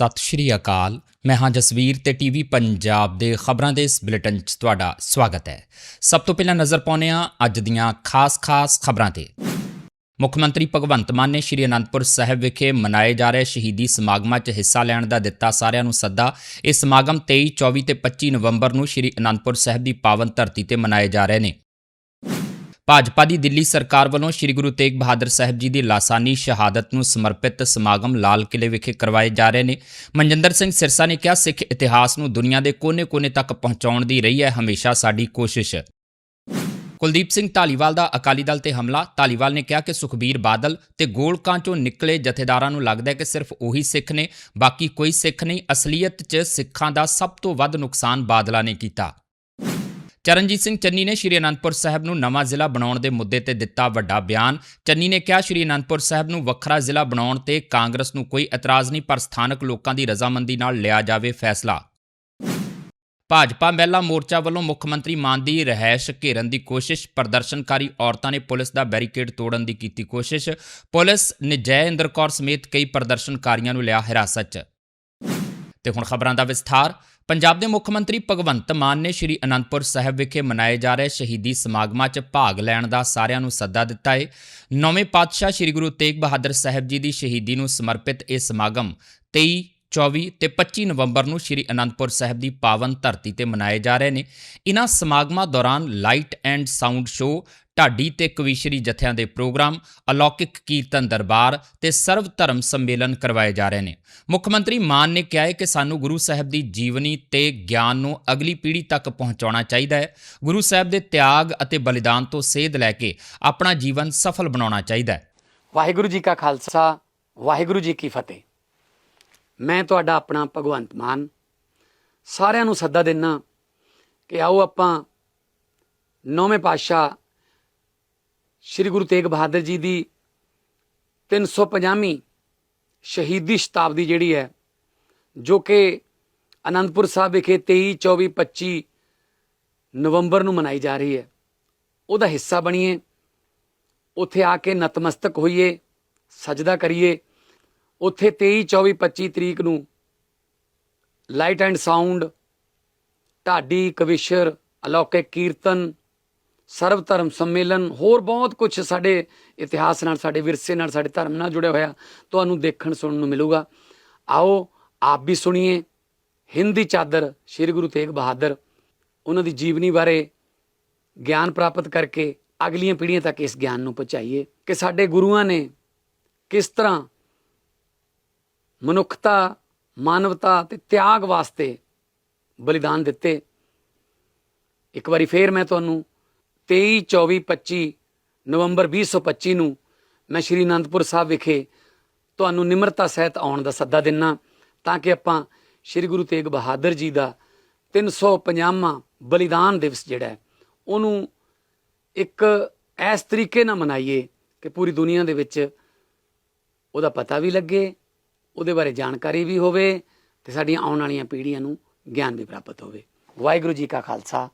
ਸਤਿ ਸ਼੍ਰੀ ਅਕਾਲ। ਮੈਂ ਹਾਂ ਜਸਵੀਰ ਤੇ ਟੀਵੀ ਪੰਜਾਬ ਦੇ ਖਬਰਾਂ ਦੇ ਇਸ ਬੁਲੇਟਿਨ 'ਚ ਤੁਹਾਡਾ ਸਵਾਗਤ ਹੈ। ਸਭ ਤੋਂ ਪਹਿਲਾਂ ਨਜ਼ਰ ਪਾਉਂਦੇ ਹਾਂ ਅੱਜ ਦੀਆਂ ਖਾਸ-ਖਾਸ ਖਬਰਾਂ ਤੇ। ਮੁੱਖ ਮੰਤਰੀ ਭਗਵੰਤ ਮਾਨ ਨੇ ਸ਼੍ਰੀ ਅਨੰਦਪੁਰ ਸਾਹਿਬ ਵਿਖੇ ਮਨਾਏ ਜਾ ਰਹੇ ਸ਼ਹੀਦੀ ਸਮਾਗਮਾਂ 'ਚ ਹਿੱਸਾ ਲੈਣ ਦਾ ਦਿੱਤਾ ਸਾਰਿਆਂ ਨੂੰ ਸੱਦਾ। ਇਹ ਸਮਾਗਮ 23, 24 ਤੇ 25 ਨਵੰਬਰ ਨੂੰ ਸ਼੍ਰੀ ਅਨੰਦਪੁਰ ਸਾਹਿਬ ਦੀ ਪਾਵਨ ਧਰਤੀ ਤੇ ਮਨਾਏ ਜਾ ਰਹੇ ਨੇ। ਭਾਜਪਾ ਦੀ ਦਿੱਲੀ ਸਰਕਾਰ ਵੱਲੋਂ ਸ੍ਰੀ ਗੁਰੂ ਤੇਗ ਬਹਾਦਰ ਸਾਹਿਬ ਜੀ ਦੀ ਲਾਸਾਨੀ ਸ਼ਹਾਦਤ ਨੂੰ ਸਮਰਪਿਤ ਸਮਾਗਮ ਲਾਲ ਕਿਲੇ ਵਿਖੇ ਕਰਵਾਏ ਜਾ ਰਹੇ ਨੇ। ਮਨਜਿੰਦਰ ਸਿੰਘ ਸਿਰਸਾ ਨੇ ਕਿਹਾ, ਸਿੱਖ ਇਤਿਹਾਸ ਨੂੰ ਦੁਨੀਆ ਦੇ ਕੋਨੇ-ਕੋਨੇ ਤੱਕ ਪਹੁੰਚਾਉਣ ਦੀ ਰਹੀ ਹੈ ਹਮੇਸ਼ਾ ਸਾਡੀ ਕੋਸ਼ਿਸ਼। ਕੁਲਦੀਪ ਸਿੰਘ ਢਾਲੀਵਾਲ ਦਾ ਅਕਾਲੀ ਦਲ ਤੇ ਹਮਲਾ। ਢਾਲੀਵਾਲ ਨੇ ਕਿਹਾ ਕਿ ਸੁਖਬੀਰ ਬਾਦਲ ਤੇ ਗੋਲਕਾਂ ਚੋਂ ਨਿਕਲੇ ਜਥੇਦਾਰਾਂ ਨੂੰ ਲੱਗਦਾ ਹੈ ਕਿ ਸਿਰਫ ਉਹੀ ਸਿੱਖ ਨੇ, ਬਾਕੀ ਕੋਈ ਸਿੱਖ ਨਹੀਂ। ਅਸਲੀਅਤ 'ਚ ਸਿੱਖਾਂ ਦਾ ਸਭ ਤੋਂ ਵੱਧ ਨੁਕਸਾਨ ਬਾਦਲਾਂ ਨੇ ਕੀਤਾ। ਚਰਨਜੀਤ ਸਿੰਘ ਚੰਨੀ ਨੇ ਸ਼੍ਰੀ ਅਨੰਦਪੁਰ ਸਾਹਿਬ ਨੂੰ ਨਵਾਂ ਜ਼ਿਲ੍ਹਾ ਬਣਾਉਣ ਦੇ ਮੁੱਦੇ ਤੇ ਦਿੱਤਾ ਵੱਡਾ ਬਿਆਨ। ਚੰਨੀ ਨੇ ਕਿਹਾ, ਸ਼੍ਰੀ ਅਨੰਦਪੁਰ ਸਾਹਿਬ ਨੂੰ ਵੱਖਰਾ ਜ਼ਿਲ੍ਹਾ ਬਣਾਉਣ ਤੇ ਕਾਂਗਰਸ ਨੂੰ ਕੋਈ ਇਤਰਾਜ਼ ਨਹੀਂ, ਪਰ ਸਥਾਨਕ ਲੋਕਾਂ ਦੀ ਰਜ਼ਾਮੰਦੀ ਨਾਲ ਲਿਆ ਜਾਵੇ ਫੈਸਲਾ। ਭਾਜਪਾ ਮਹਿਲਾ ਮੋਰਚਾ ਵੱਲੋਂ ਮੁੱਖ ਮੰਤਰੀ ਮਾਨ ਦੀ ਰਹਿائش ਘੇਰਨ ਦੀ ਕੋਸ਼ਿਸ਼, ਪ੍ਰਦਰਸ਼ਨਕਾਰੀ ਔਰਤਾਂ ਨੇ ਪੁਲਿਸ ਦਾ ਬੈਰੀਕੇਡ ਤੋੜਨ ਦੀ ਕੀਤੀ ਕੋਸ਼ਿਸ਼। ਪੁਲਿਸ ਨੇ ਜੈ ਇੰਦਰ ਕੌਰ ਸਮੇਤ ਕਈ ਪ੍ਰਦਰਸ਼ਨਕਾਰੀਆਂ ਨੂੰ ਲਿਆ ਹਿਰਾਸਤ 'ਚ। ਤੇ ਹੁਣ ਖਬਰਾਂ ਦਾ ਵਿਸਥਾਰ। ਪੰਜਾਬ ਦੇ ਮੁੱਖ ਮੰਤਰੀ ਭਗਵੰਤ ਮਾਨ ਨੇ ਸ਼੍ਰੀ ਅਨੰਦਪੁਰ ਸਾਹਿਬ ਵਿਖੇ ਮਨਾਏ ਜਾ ਰਹੇ ਸ਼ਹੀਦੀ ਸਮਾਗਮਾਂ 'ਚ ਭਾਗ ਲੈਣ ਦਾ ਸਾਰਿਆਂ ਨੂੰ ਸੱਦਾ ਦਿੱਤਾ ਹੈ ਨੌਵੇਂ ਪਾਤਸ਼ਾਹ ਸ਼੍ਰੀ ਗੁਰੂ ਤੇਗ ਬਹਾਦਰ ਸਾਹਿਬ ਜੀ ਦੀ ਸ਼ਹੀਦੀ ਨੂੰ ਸਮਰਪਿਤ ਇਹ ਸਮਾਗਮ 23 24 ਤੇ 25 ਨਵੰਬਰ ਨੂੰ ਸ਼੍ਰੀ ਅਨੰਦਪੁਰ ਸਾਹਿਬ ਦੀ ਪਾਵਨ ਧਰਤੀ ਤੇ ਮਨਾਏ ਜਾ ਰਹੇ ਨੇ। ਇਨ੍ਹਾਂ ਸਮਾਗਮਾਂ ਦੌਰਾਨ ਲਾਈਟ ਐਂਡ ਸਾਊਂਡ ਸ਼ੋਅ ਢਾਡੀ ਤੇ ਕਵੀਸ਼ਰੀ ਜਥਿਆਂ ਦੇ ਪ੍ਰੋਗਰਾਮ, ਅਲੌਕਿਕ ਕੀਰਤਨ ਦਰਬਾਰ ਤੇ ਸਰਵ ਧਰਮ ਸੰਮੇਲਨ ਕਰਵਾਏ ਜਾ ਰਹੇ ਨੇ। ਮੁੱਖ ਮੰਤਰੀ ਮਾਨ ਨੇ ਕਿਹਾ ਹੈ ਕਿ ਸਾਨੂੰ ਗੁਰੂ ਸਾਹਿਬ ਦੀ ਜੀਵਨੀ ਤੇ ਗਿਆਨ ਨੂੰ ਅਗਲੀ ਪੀੜ੍ਹੀ ਤੱਕ ਪਹੁੰਚਾਉਣਾ ਚਾਹੀਦਾ ਹੈ। ਗੁਰੂ ਸਾਹਿਬ ਦੇ ਤਿਆਗ ਅਤੇ ਬਲੀਦਾਨ ਤੋਂ ਸੇਧ ਲੈ ਕੇ ਆਪਣਾ ਜੀਵਨ ਸਫਲ ਬਣਾਉਣਾ ਚਾਹੀਦਾ ਹੈ। ਵਾਹਿਗੁਰੂ ਜੀ ਕਾ ਖਾਲਸਾ, ਵਾਹਿਗੁਰੂ ਜੀ ਕੀ ਫਤਿਹ। ਮੈਂ ਤੁਹਾਡਾ ਆਪਣਾ ਭਗਵੰਤ ਮਾਨ। ਸਾਰਿਆਂ ਨੂੰ ਸੱਦਾ ਦਿੰਨਾ ਕਿ ਆਓ ਆਪਾਂ ਨੌਵੇਂ ਪਾਤਸ਼ਾਹ ਸ੍ਰੀ ਗੁਰੂ ਤੇਗ ਬਹਾਦਰ ਜੀ ਦੀ 350ਵੀਂ ਸ਼ਹੀਦੀ ਸ਼ਤਾਬਦੀ ਜਿਹੜੀ ਹੈ, ਜੋ ਕਿ ਅਨੰਦਪੁਰ ਸਾਹਿਬ ਵਿਖੇ 23 24 25 ਨਵੰਬਰ ਨੂੰ ਮਨਾਈ ਜਾ ਰਹੀ ਹੈ। ਉਹਦਾ ਹਿੱਸਾ ਬਣੀਏ, ਉੱਥੇ ਆ ਕੇ ਨਤਮਸਤਕ ਹੋਈਏ, ਸਜਦਾ ਕਰੀਏ, ਉੱਥੇ 23 24 25 ਤਰੀਕ ਨੂੰ ਲਾਈਟ ਐਂਡ ਸਾਊਂਡ, ਢਾਡੀ, ਕਵਿਸ਼ਰ, ਅਲੌਕਿਕ ਕੀਰਤਨ ਸਰਵ ਧਰਮ ਸੰਮੇਲਨ, ਹੋਰ ਬਹੁਤ ਕੁਝ ਸਾਡੇ ਇਤਿਹਾਸ ਨਾਲ, ਸਾਡੇ ਵਿਰਸੇ ਨਾਲ, ਸਾਡੇ ਧਰਮ ਨਾਲ ਜੁੜਿਆ ਹੋਇਆ, ਤੁਹਾਨੂੰ ਦੇਖਣ, ਸੁਣਨ ਨੂੰ ਮਿਲੂਗਾ। ਆਓ, ਆਪ ਵੀ ਸੁਣੀਏ। ਹਿੰਦੀ ਚਾਦਰ ਸ੍ਰੀ ਗੁਰੂ ਤੇਗ ਬਹਾਦਰ, ਉਹਨਾਂ ਦੀ ਜੀਵਨੀ ਬਾਰੇ ਗਿਆਨ ਪ੍ਰਾਪਤ ਕਰਕੇ ਅਗਲੀਆਂ ਪੀੜ੍ਹੀਆਂ ਤੱਕ ਇਸ ਗਿਆਨ ਨੂੰ ਪਹੁੰਚਾਈਏ ਕਿ ਸਾਡੇ ਗੁਰੂਆਂ ਨੇ ਕਿਸ ਤਰ੍ਹਾਂ ਮਨੁੱਖਤਾ, ਮਾਨਵਤਾ ਤੇ ਤਿਆਗ ਵਾਸਤੇ ਬਲੀਦਾਨ ਦਿੱਤੇ। ਇੱਕ ਵਾਰੀ ਫੇਰ ਮੈਂ ਤੁਹਾਨੂੰ 23 24 25 ਨਵੰਬਰ 2025 ਨੂੰ ਮੈਂ ਸ਼੍ਰੀ ਅਨੰਦਪੁਰ ਸਾਹਿਬ ਵਿਖੇ ਤੁਹਾਨੂੰ ਨਿਮਰਤਾ ਸਹਿਤ ਆਉਣ ਦਾ ਸੱਦਾ ਦਿੰਨਾ ਤਾਂ ਕਿ ਆਪਾਂ ਸ਼੍ਰੀ ਗੁਰੂ ਤੇਗ ਬਹਾਦਰ ਜੀ ਦਾ 350ਵਾਂ ਬਲੀਦਾਨ ਦਿਵਸ ਜਿਹੜਾ ਉਹਨੂੰ ਇੱਕ ਇਸ ਤਰੀਕੇ ਨਾਲ ਮਨਾਈਏ ਕਿ ਪੂਰੀ ਦੁਨੀਆ ਦੇ ਵਿੱਚ ਉਹਦਾ ਪਤਾ ਵੀ ਲੱਗੇ, ਉਹਦੇ ਬਾਰੇ ਜਾਣਕਾਰੀ ਵੀ ਹੋਵੇ ਤੇ ਸਾਡੀਆਂ ਆਉਣ ਵਾਲੀਆਂ ਪੀੜ੍ਹੀਆਂ ਨੂੰ ਗਿਆਨ ਵੀ ਪ੍ਰਾਪਤ ਹੋਵੇ। ਵਾਹਿਗੁਰੂ ਜੀ ਕਾ ਖਾਲਸਾ,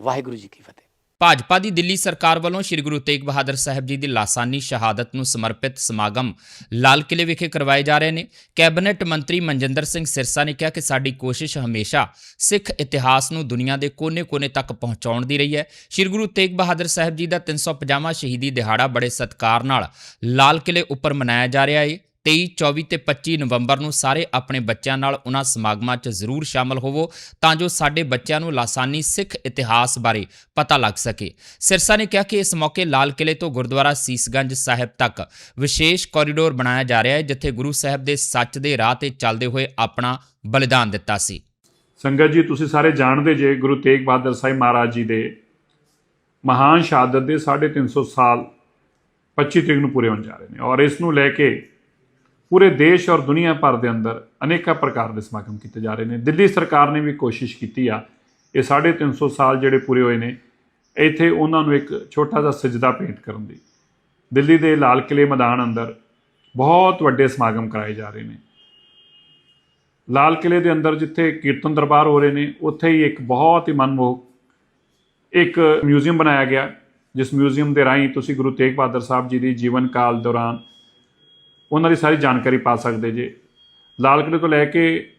ਵਾਹਿਗੁਰੂ ਜੀ ਕੀ ਫਤਿਹ। ਭਾਜਪਾ ਦੀ ਦਿੱਲੀ ਸਰਕਾਰ ਵੱਲੋਂ ਸ੍ਰੀ ਗੁਰੂ ਤੇਗ ਬਹਾਦਰ ਸਾਹਿਬ ਜੀ ਦੀ ਲਾਸਾਨੀ ਸ਼ਹਾਦਤ ਨੂੰ ਸਮਰਪਿਤ ਸਮਾਗਮ ਲਾਲ ਕਿਲੇ ਵਿਖੇ ਕਰਵਾਏ ਜਾ ਰਹੇ ਨੇ। ਕੈਬਨਿਟ ਮੰਤਰੀ ਮਨਜਿੰਦਰ ਸਿੰਘ ਸਿਰਸਾ ਨੇ ਕਿਹਾ ਕਿ ਸਾਡੀ ਕੋਸ਼ਿਸ਼ ਹਮੇਸ਼ਾ ਸਿੱਖ ਇਤਿਹਾਸ ਨੂੰ ਦੁਨੀਆ ਦੇ ਕੋਨੇ-ਕੋਨੇ ਤੱਕ ਪਹੁੰਚਾਉਣ ਦੀ ਰਹੀ ਹੈ। ਸ੍ਰੀ ਗੁਰੂ ਤੇਗ ਬਹਾਦਰ ਸਾਹਿਬ ਜੀ ਦਾ 350ਵਾਂ ਸ਼ਹੀਦੀ ਦਿਹਾੜਾ ਬੜੇ ਸਤਿਕਾਰ ਨਾਲ ਲਾਲ ਕਿਲੇ ਉੱਪਰ ਮਨਾਇਆ ਜਾ ਰਿਹਾ ਹੈ 23 24 ਤੇ 25 ਨਵੰਬਰ ਨੂੰ ਸਾਰੇ ਆਪਣੇ ਬੱਚਿਆਂ ਨਾਲ ਉਹਨਾਂ ਸਮਾਗਮਾਂ 'ਚ ਜ਼ਰੂਰ ਸ਼ਾਮਲ ਹੋਵੋ ਤਾਂ ਜੋ ਸਾਡੇ ਬੱਚਿਆਂ ਨੂੰ ਲਾਸਾਨੀ ਸਿੱਖ ਇਤਿਹਾਸ ਬਾਰੇ ਪਤਾ ਲੱਗ ਸਕੇ। ਸਿਰਸਾ ਨੇ ਕਿਹਾ ਕਿ ਇਸ ਮੌਕੇ ਲਾਲ ਕਿਲੇ ਤੋਂ ਗੁਰਦੁਆਰਾ ਸੀਸਗੰਜ ਸਾਹਿਬ ਤੱਕ ਵਿਸ਼ੇਸ਼ ਕੋਰੀਡੋਰ ਬਣਾਇਆ ਜਾ ਰਿਹਾ ਹੈ, ਜਿੱਥੇ ਗੁਰੂ ਸਾਹਿਬ ਦੇ ਸੱਚ ਦੇ ਰਾਹ ਤੇ ਚੱਲਦੇ ਹੋਏ ਆਪਣਾ ਬਲੀਦਾਨ ਦਿੱਤਾ ਸੀ। ਸੰਗਤ ਜੀ, ਤੁਸੀਂ ਸਾਰੇ ਜਾਣਦੇ ਜੇ ਗੁਰੂ ਤੇਗ ਬਹਾਦਰ ਸਾਹਿਬ ਮਹਾਰਾਜ ਜੀ ਦੇ ਮਹਾਨ ਸ਼ਹਾਦਤ ਦੇ 350 ਸਾਲ 25 ਤਰੀਕ ਨੂੰ ਪੂਰੇ ਹੋਣ ਜਾ ਰਹੇ ਨੇ ਔਰ ਇਸ ਨੂੰ ਲੈ ਕੇ ਪੂਰੇ ਦੇਸ਼ ਔਰ ਦੁਨੀਆ ਭਰ ਦੇ ਅੰਦਰ ਅਨੇਕਾਂ ਪ੍ਰਕਾਰ ਦੇ ਸਮਾਗਮ ਕੀਤੇ ਜਾ ਰਹੇ ਨੇ। ਦਿੱਲੀ ਸਰਕਾਰ ਨੇ ਵੀ ਕੋਸ਼ਿਸ਼ ਕੀਤੀ ਆ, ਇਹ 350 ਸਾਲ ਜਿਹੜੇ ਪੂਰੇ ਹੋਏ ਨੇ, ਇੱਥੇ ਉਹਨਾਂ ਨੂੰ ਇੱਕ ਛੋਟਾ ਜਿਹਾ ਸਜਦਾ ਭੇਂਟ ਕਰਨ ਦੀ। ਦਿੱਲੀ ਦੇ ਲਾਲ ਕਿਲੇ ਮੈਦਾਨ ਅੰਦਰ ਬਹੁਤ ਵੱਡੇ ਸਮਾਗਮ ਕਰਾਏ ਜਾ ਰਹੇ ਨੇ। ਲਾਲ ਕਿਲੇ ਦੇ ਅੰਦਰ ਜਿੱਥੇ ਕੀਰਤਨ ਦਰਬਾਰ ਹੋ ਰਹੇ ਨੇ, ਉੱਥੇ ਹੀ ਇੱਕ ਬਹੁਤ ਹੀ ਮਨਮੋਹਕ ਇੱਕ ਮਿਊਜ਼ੀਅਮ ਬਣਾਇਆ ਗਿਆ, ਜਿਸ ਮਿਊਜ਼ੀਅਮ ਦੇ ਰਾਹੀਂ ਤੁਸੀਂ ਗੁਰੂ ਤੇਗ ਬਹਾਦਰ ਸਾਹਿਬ ਜੀ ਦੀ ਜੀਵਨ ਕਾਲ ਦੌਰਾਨ ਉਹਨਾਂ ਦੀ ਸਾਰੀ ਜਾਣਕਾਰੀ ਪਾ ਸਕਦੇ ਜੇ। ਲਾਲ ਕਿਲੇ ਤੋਂ ਲੈ ਕੇ